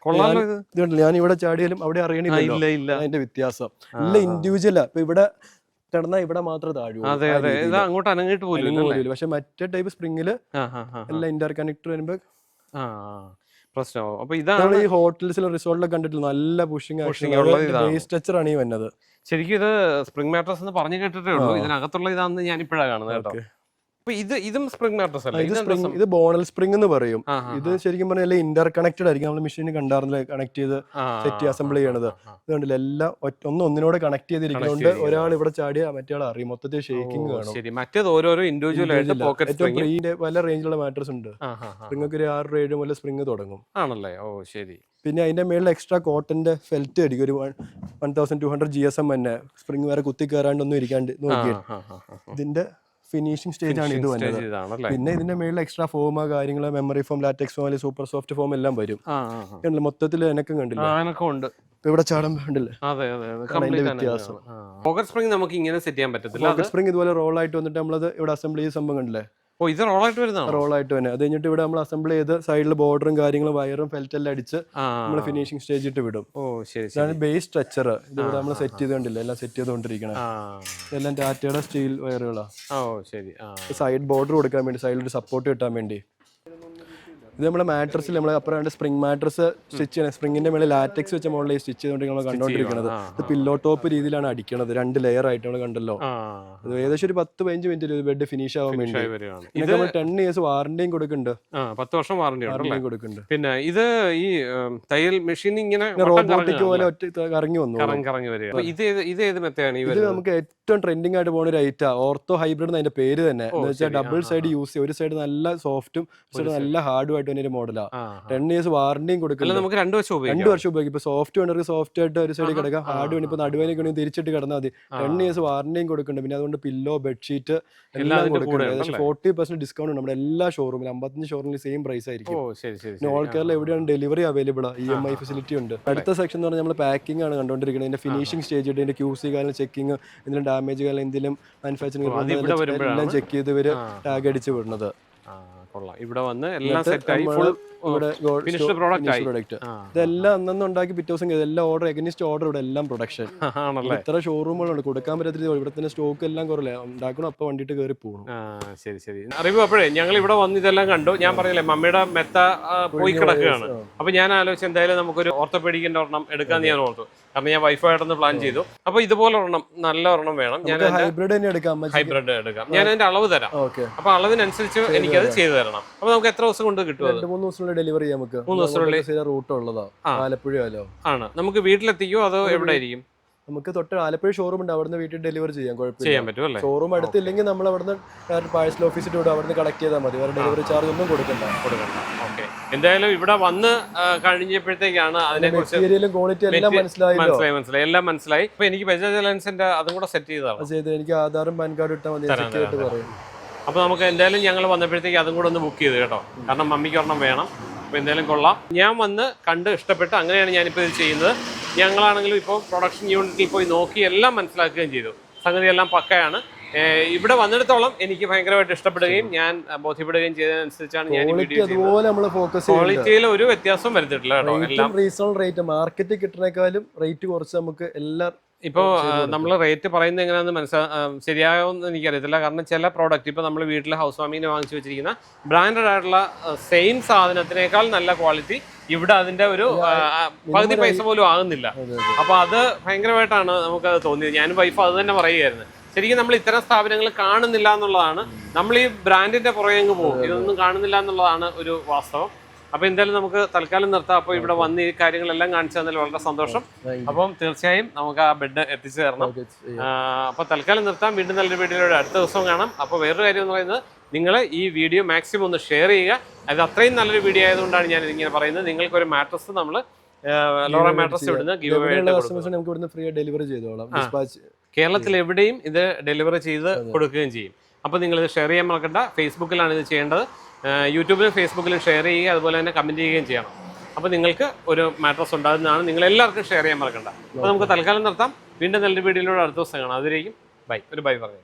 കൊള്ളാലോ ഇത്. ഇത് ഞാൻ ഇവിടെ ചാടിയാലും അവിടെ അറിയണില്ല അതിന്റെ വ്യത്യാസം. ഇല്ല ഇൻഡിവിജ്വലാ ഇപ്പൊ ഇവിടെ കിടന്നാ ഇവിടെ മാത്രം താഴൂ അങ്ങോട്ട് അനങ്ങിട്ട് പോലും പക്ഷെ മറ്റേ ടൈപ്പ് സ്പ്രിങ്ങിൽ എല്ലാം ഇന്റർ കണക്ടർ വരുമ്പോ. പ്രശ്നമാവും. അപ്പൊ ഇതാണ് നമ്മൾ ഈ ഹോട്ടൽസിലും റിസോർട്ടിലും കണ്ടിട്ടില്ല നല്ല പുഷിംഗ് Pushing ഉള്ളത് ഇതാണ്. സ്ട്രക്ചർ ആണ് ഈ വന്നത്. ശരിക്കും ഇത് സ്പ്രിംഗ് മാട്രസ് എന്ന് പറഞ്ഞു കേട്ടിട്ടേ ഉള്ളൂ. ഇതിനകത്തുള്ള ഇതാണെന്ന് ഞാൻ ഇപ്പോഴാണ് കാണുന്നത് കേട്ടോ. Okay. ഇത് ഇതും സ്പ്രിംഗ് മാട്രസ് അല്ലേ? ഇത് സ്പ്രിംഗ് ഇത് ബോണൽ സ്പ്രിംഗ് എന്ന് പറയും. ഇത് ശരിക്കും പറഞ്ഞാൽ ഇന്റർ കണക്റ്റഡ് ആയിരിക്കും. നമ്മൾ മെഷീനിൽ കണ്ടാറില്ല കണക്ട് ചെയ്ത് സെറ്റ് അസംബിൾ ചെയ്യണത് ആ, ആ. ഇത് കണ്ടില്ല എല്ലാം ഒറ്റ- ഒന്ന് ഒന്നിനോട് കണക്ട് ചെയ്തിരിക്കുന്നതുകൊണ്ട് ചെയ്തിരിക്കുന്നത്. ഒരാൾ ഇവിടെ ചാടിയ മറ്റേ അറിയും. മൊത്തത്തിൽ ഷേക്കിംഗ് കാണും. ശരി. മറ്റേത് ഓരോരോ ഇൻഡിവിജ്വൽ ആയിട്ട് പോക്കറ്റ് ഏറ്റവും സ്പ്രിംഗ് പല റേഞ്ചിലുള്ള മാറ്റേഴ്സ് ഉണ്ട്. സ്പ്രിംഗ് ഒക്കെ ഒരു ആറ് ഏഴ് മുതൽ സ്പ്രിംഗ് തുടങ്ങും. ആണല്ലേ? ഓ ശരി. പിന്നെ അതിന്റെ മേളിൽ എക്സ്ട്രാ കോട്ടന്റെ ഫെൽറ്റ് അടിക്കും. ഒരു one thousand two hundred G S M തന്നെ സ്പ്രിംഗ് വേറെ കുത്തി കയറാണ്ടൊന്നും ഇരിക്കാണ്ട് നോക്കി. ഇതിന്റെ ഫിനിഷിംഗ് സ്റ്റേജ് ആണ് ഇത് വന്നത്. പിന്നെ ഇതിന്റെ മേളിൽ എക്സ്ട്രാ ഫോം കാര്യങ്ങൾ മെമ്മറി ഫോം ലാറ്റക്സ് ഫോം അല്ലെങ്കിൽ സൂപ്പർ സോഫ്റ്റ് ഫോം എല്ലാം വരും. കണ്ടില്ലേ? മൊത്തത്തിൽ എനക്കും കണ്ടില്ല? ഇവിടെ ചാടാൻ കണ്ടില്ലേ? വ്യത്യാസം. സ്പ്രിംഗ് നമുക്ക് ഇങ്ങനെ സെറ്റ് ചെയ്യാൻ പറ്റത്തില്ല. സ്പ്രിംഗ് ഇതുപോലെ റോൾ ആയിട്ട് വന്നിട്ട് നമ്മളത് ഇവിടെ അസംബിൾ ചെയ്ത് സംഭവം കണ്ടില്ലേ? ഓ ഇത് റോളായിട്ട് വരുന്നതാണ്? റോൾ ആയിട്ട് തന്നെ. അത് കഴിഞ്ഞിട്ട് ഇവിടെ നമ്മൾ അസംബിൾ ചെയ്ത് സൈഡിൽ ബോർഡറും കാര്യങ്ങളും വയറും ഫെൽറ്റ് എല്ലാം അടിച്ച് നമ്മൾ ഫിനിഷിംഗ് സ്റ്റേജ് ഇട്ട് വിടും. ഓ ശരി ഇതാണ് ബേസ് സ്ട്രക്ചർ ഇത് ഇവിടെ നമ്മൾ സെറ്റ് ചെയ്തുകൊണ്ടില്ല? എല്ലാം സെറ്റ് ചെയ്തുകൊണ്ടിരിക്കണം. ഇതെല്ലാം ടാറ്റയുടെ സ്റ്റീൽ വയറുകളാണ് ഓ ശരി. സൈഡ് ബോർഡർ കൊടുക്കാൻ വേണ്ടി സൈഡിൽ ഒരു സപ്പോർട്ട് കിട്ടാൻ വേണ്ടി ഇത് നമ്മുടെ മാട്രസിൽ നമ്മൾ അപ്പുറം സ്പ്രിംഗ് മാട്രസ് സ്റ്റിച്ച് ചെയ്യണം സ്പ്രിങ്ങിന്റെ മേലെ ലാറ്റക്സ് വെച്ച മോഡലിൽ സ്റ്റിച്ച് ചെയ്തുകൊണ്ട് നമ്മൾ കണ്ടോണ്ടിരിക്കുന്നത് ഇത് പില്ലോ ടോപ്പ് രീതിയിലാണ് അടിക്കുന്നത് രണ്ട് ലെയർ ആയിട്ട് നമ്മൾ കണ്ടല്ലോ. ഇത് അത് ഏകദേശം ഒരു പത്ത് പതിനഞ്ച് മിനിറ്റ് ബെഡ് ഫിനിഷ് ആവാൻ വേണ്ടി. ഇത് നമ്മൾ ടെൻ ഇയേഴ്സ് വാറണ്ടിയും കൊടുക്കുന്നുണ്ട്. പത്ത് വർഷം വാറണ്ടി കൊടുക്കുന്നുണ്ട്. പിന്നെ ഇത് ഈ തയ്യൽ മെഷീൻ ഇങ്ങനെ റോബോട്ടിക് പോലെ? ഒറ്റ കറങ്ങി വന്നു. കറങ്ങി വരിക. ഇത് ഏത് ഇത് ഏത് മെത്തയാണ് ഇത് നമുക്ക് ഏറ്റവും ട്രെൻഡിങ് ആയിട്ട് പോകുന്ന ഒരു ഐറ്റാ ഓർത്തോ ഹൈബ്രിഡ് അതിന്റെ പേര് തന്നെ. എന്ന് വെച്ചാൽ ഡബിൾ സൈഡ് യൂസ് ചെയ്യും ഒരു സൈഡ് നല്ല സോഫ്റ്റും സൈഡ് നല്ല ഹാർഡും ആയിട്ട് തന്നെ ഒരു മോഡലാ ആ ടെൻ ഇയേഴ്സ് വാറണ്ടിയും കൊടുക്കുന്നുണ്ട്. നമുക്ക് രണ്ടു വർഷം രണ്ട് വർഷം ഉപയോഗിക്കും. ഇപ്പൊ സോഫ്റ്റ് വേണമെങ്കിൽ സോഫ്റ്റ് ആയിട്ട് ഒരു സൈഡിൽ കിടക്കാം. ഹാർഡ് വേണി ഇപ്പൊ നടുവേനൊക്കെ വേണമെങ്കിൽ തിരിച്ചിട്ട് കിടന്നാൽ മതി. ടെൻ ഇയേഴ്സ് വാറണ്ടിയും കൊടുക്കുന്നുണ്ട്. പിന്നെ അതുകൊണ്ട് പില്ലോ ബെഡ്ഷീറ്റ് എല്ലാം കൊടുക്കുന്നുണ്ട്. ഏകദേശം ഫോർട്ടി പെർസെന്റ് ഡിസ്കൗണ്ട് ഉണ്ട്. നമ്മുടെ എല്ലാ ഷോറൂമിലും അമ്പത്തഞ്ച് ഷോറൂമിൽ സെയിം പ്രൈസ് ആയിരിക്കും. ഓൾ കേരള എവിടെയാണ് delivery available E M I facility ഉണ്ട്. അടുത്ത സെക്ഷൻ എന്ന് പറഞ്ഞാൽ നമ്മൾ പാക്കിംഗ് ആണ് കണ്ടുകൊണ്ടിരിക്കുന്നത് ഇതിന്റെ ഫിനിഷിംഗ് സ്റ്റേജ് ഇതിന്റെ ക്യൂ സി കാലം ചെക്കിംഗ് എന്തെങ്കിലും ഡാമേജ് കാലം എന്തെങ്കിലും മാനുഫാക്ചറിംഗ് എല്ലാം ചെക്ക് ചെയ്ത് ഇവർ ടാഗ് അടിച്ച് വിടുന്നത്. ആ, കൊള്ളാം. ഇവിടെ വന്ന് എല്ലാം സെറ്റ് ആയി. ഫുൾ ആയി. പ്രൊഡക്റ്റ് ആ, ഇതെല്ലാം അന്നു ഉണ്ടാക്കി പിറ്റേ ദിവസം ഓർഡർ എഗനിസ്റ്റ് ഓർഡർ ഇവിടെ എല്ലാം പ്രൊഡക്ഷൻ ആണല്ലേ? ഇത്ര ഷോറൂമുകളുണ്ട് കൊടുക്കാൻ പറ്റാത്ത ഇവിടെ തന്നെ സ്റ്റോക്ക് എല്ലാം കുറയില്ല ഉണ്ടാക്കണം അപ്പൊ വണ്ടിയിട്ട് കയറി പോകണം ആ ശരി ശരി. അറിവ് അപ്പോഴേ ഞങ്ങൾ ഇവിടെ വന്ന് ഇതെല്ലാം കണ്ടു. ഞാൻ പറഞ്ഞില്ലേ മമ്മിയുടെ മെത്ത പോയി കിടക്കുകയാണ്. അപ്പൊ ഞാൻ ആലോചിച്ച് എന്തായാലും നമുക്കൊരു ഓർത്തോപെഡിക്കിന്റെ ഒരെണ്ണം എടുക്കാന്ന് ഞാൻ ഓർത്തു. കാരണം ഞാൻ വൈഫായിട്ടൊന്ന് പ്ലാൻ ചെയ്തു. അപ്പൊ ഇതുപോലെ ഒരെണ്ണം നല്ല ഒരെണ്ണം വേണം. ഞാൻ ഹൈബ്രിഡ് തന്നെ എടുക്കാം ഹൈബ്രിഡ് എടുക്കാം. ഞാൻ അതിന്റെ അളവ് തരാം. അപ്പൊ അളവിനനുസരിച്ച് എനിക്കത് ചെയ്തു തരണം. അപ്പൊ നമുക്ക് എത്ര ദിവസം കൊണ്ട് കിട്ടും മൂന്ന് ദിവസത്തിനുള്ളിൽ ഡെലിവറി നമുക്ക്. മൂന്ന് ദിവസത്തിനുള്ളിൽ? റൂട്ട് ഉള്ളതാ. ആ. ആണ്. നമുക്ക് വീട്ടിലെത്തിക്കോ അതോ എവിടെ ആയിരിക്കും നമുക്ക് തൊട്ട് ആലപ്പുഴ ഷോറൂം ഉണ്ട്. അവിടുന്ന് വീട്ടിൽ ഡെലിവറി ചെയ്യാം. കുഴപ്പമില്ല. ഷോറൂം അടുത്തില്ലെങ്കിൽ നമ്മൾ അവിടുന്ന് പാഴ്സൽ ഓഫീസിൽ വിടും അവിടുന്ന് കളക്ട് ചെയ്താൽ മതി. വേറെ ഡെലിവറി ചാർജ് ഒന്നും കൊടുക്കണ്ട. കൊടുക്കണ്ട. ഓക്കെ. എന്തായാലും ഇവിടെ വന്ന് കഴിഞ്ഞപ്പോഴത്തേക്കാണ് അതിനെ മെറ്റീരിയലും ക്വാളിറ്റി എല്ലാം മനസ്സിലായി മനസ്സിലായി മനസ്സിലായി. എല്ലാം മനസ്സിലായി. അപ്പൊ എനിക്ക് ബജാജ് അലയൻസിന്റെ അതും കൂടെ സെറ്റ് ചെയ്തതാണ് അത് ചെയ്ത് എനിക്ക് ആധാറും പാൻ കാർഡും ഇട്ടാൽ മതി. ചെക്ക് ചെയ്തിട്ട് പറയും. അപ്പൊ നമുക്ക് എന്തായാലും ഞങ്ങൾ വന്നപ്പോഴത്തേക്ക് അതും കൂടെ ഒന്ന് ബുക്ക് ചെയ്ത് കേട്ടോ. കാരണം മമ്മിക്ക് ഒരെണ്ണം വേണം. അപ്പോൾ എന്തായാലും കൊള്ളാം. ഞാൻ വന്ന് കണ്ട് ഇഷ്ടപ്പെട്ട് അങ്ങനെയാണ് ഞാനിപ്പോൾ ഇത് ചെയ്യുന്നത്. ഞങ്ങളാണെങ്കിലും ഇപ്പോൾ പ്രൊഡക്ഷൻ യൂണിറ്റിൽ പോയി നോക്കി എല്ലാം മനസ്സിലാക്കുകയും ചെയ്തു. സംഗതിയെല്ലാം പക്കയാണ്. ഇവിടെ വന്നിടത്തോളം എനിക്ക് ഭയങ്കരമായിട്ട് ഇഷ്ടപ്പെടുകയും ഞാൻ ബോധ്യപ്പെടുകയും ചെയ്തതനുസരിച്ചാണ് ഞാൻ അതുപോലെ നമ്മൾ ഫോക്കസ് ക്വാളിറ്റിയിൽ ഒരു വ്യത്യാസവും വരുത്തിയിട്ടില്ല കേട്ടോ. എല്ലാം റീസണൽ റേറ്റ് മാർക്കറ്റിൽ കിട്ടുന്നേക്കാളും റേറ്റ് കുറച്ച് നമുക്ക് എല്ലാ ഇപ്പോൾ നമ്മൾ റേറ്റ് പറയുന്നത് എങ്ങനെയാണെന്ന് മനസ്സിലാ ശരിയാകുമെന്ന് എനിക്കറിയത്തില്ല. കാരണം ചില പ്രോഡക്റ്റ് ഇപ്പോൾ നമ്മൾ വീട്ടിൽ ഹൗസ് വാമിങ്ങിന് വാങ്ങിച്ചു വെച്ചിരിക്കുന്ന ബ്രാൻഡഡ് ആയിട്ടുള്ള സെയിം സാധനത്തിനേക്കാൾ നല്ല ക്വാളിറ്റി ഇവിടെ അതിന്റെ ഒരു പകുതി പൈസ പോലും ആകുന്നില്ല. അപ്പൊ അത് ഭയങ്കരമായിട്ടാണ് നമുക്ക് അത് തോന്നിയത്. ഞാനും വൈഫ് അത് തന്നെ പറയുകയായിരുന്നു ശരിക്കും നമ്മൾ ഇത്തരം സ്ഥാപനങ്ങൾ കാണുന്നില്ല എന്നുള്ളതാണ്. നമ്മൾ ഈ ബ്രാൻഡിന്റെ പുറകെ അങ്ങ് പോകും. ഇതൊന്നും കാണുന്നില്ല എന്നുള്ളതാണ് ഒരു വാസ്തവം. അപ്പൊ എന്തായാലും നമുക്ക് തൽക്കാലം നിർത്താം. അപ്പോൾ ഇവിടെ വന്ന് ഈ കാര്യങ്ങളെല്ലാം കാണിച്ചു തന്നതിൽ വളരെ സന്തോഷം. അപ്പം തീർച്ചയായും നമുക്ക് ആ ബെഡ് എത്തിച്ചു തരണം. അപ്പോൾ തൽക്കാലം നിർത്താം. വീണ്ടും നല്ലൊരു വീഡിയോയുടെ അടുത്ത ദിവസം കാണാം. അപ്പോൾ വേറൊരു കാര്യം എന്ന് പറയുന്നത് നിങ്ങൾ ഈ വീഡിയോ മാക്സിമം ഒന്ന് ഷെയർ ചെയ്യുക. അത് അത്രയും നല്ലൊരു വീഡിയോ ആയതുകൊണ്ടാണ് ഞാൻ ഇതിങ്ങനെ പറയുന്നത്. നിങ്ങൾക്കൊരു മാട്രസ് നമ്മൾ ലോറ മാട്രസ് ഇവിടുന്ന് ഗിവ് നമുക്ക് ഇവിടുന്ന് ഫ്രീ ഡെലിവറി ചെയ്തോളാം. കേരളത്തിൽ എവിടെയും ഇത് ഡെലിവറി ചെയ്ത് കൊടുക്കുകയും ചെയ്യും. അപ്പോൾ നിങ്ങൾ ഇത് ഷെയർ ചെയ്യാൻ മറക്കണ്ട. ഫേസ്ബുക്കിലാണ് ഇത് ചെയ്യേണ്ടത്. യൂട്യൂബിലും ഫേസ്ബുക്കിലും ഷെയർ ചെയ്യുകയും അതുപോലെ തന്നെ കമന്റ് ചെയ്യുകയും ചെയ്യണം. അപ്പോൾ നിങ്ങൾക്ക് ഒരു മാട്രസ് ഉണ്ടാകുന്നതാണ്. നിങ്ങൾ എല്ലാവർക്കും ഷെയർ ചെയ്യാൻ മറക്കണ്ട. അപ്പോൾ നമുക്ക് തൽക്കാലം നിർത്താം. വീണ്ടും നല്ലൊരു വീഡിയോയിലൂടെ അടുത്ത ദിവസം കാണാം. അതിലേക്കും ബൈ. ഒരു ബൈ പറഞ്ഞു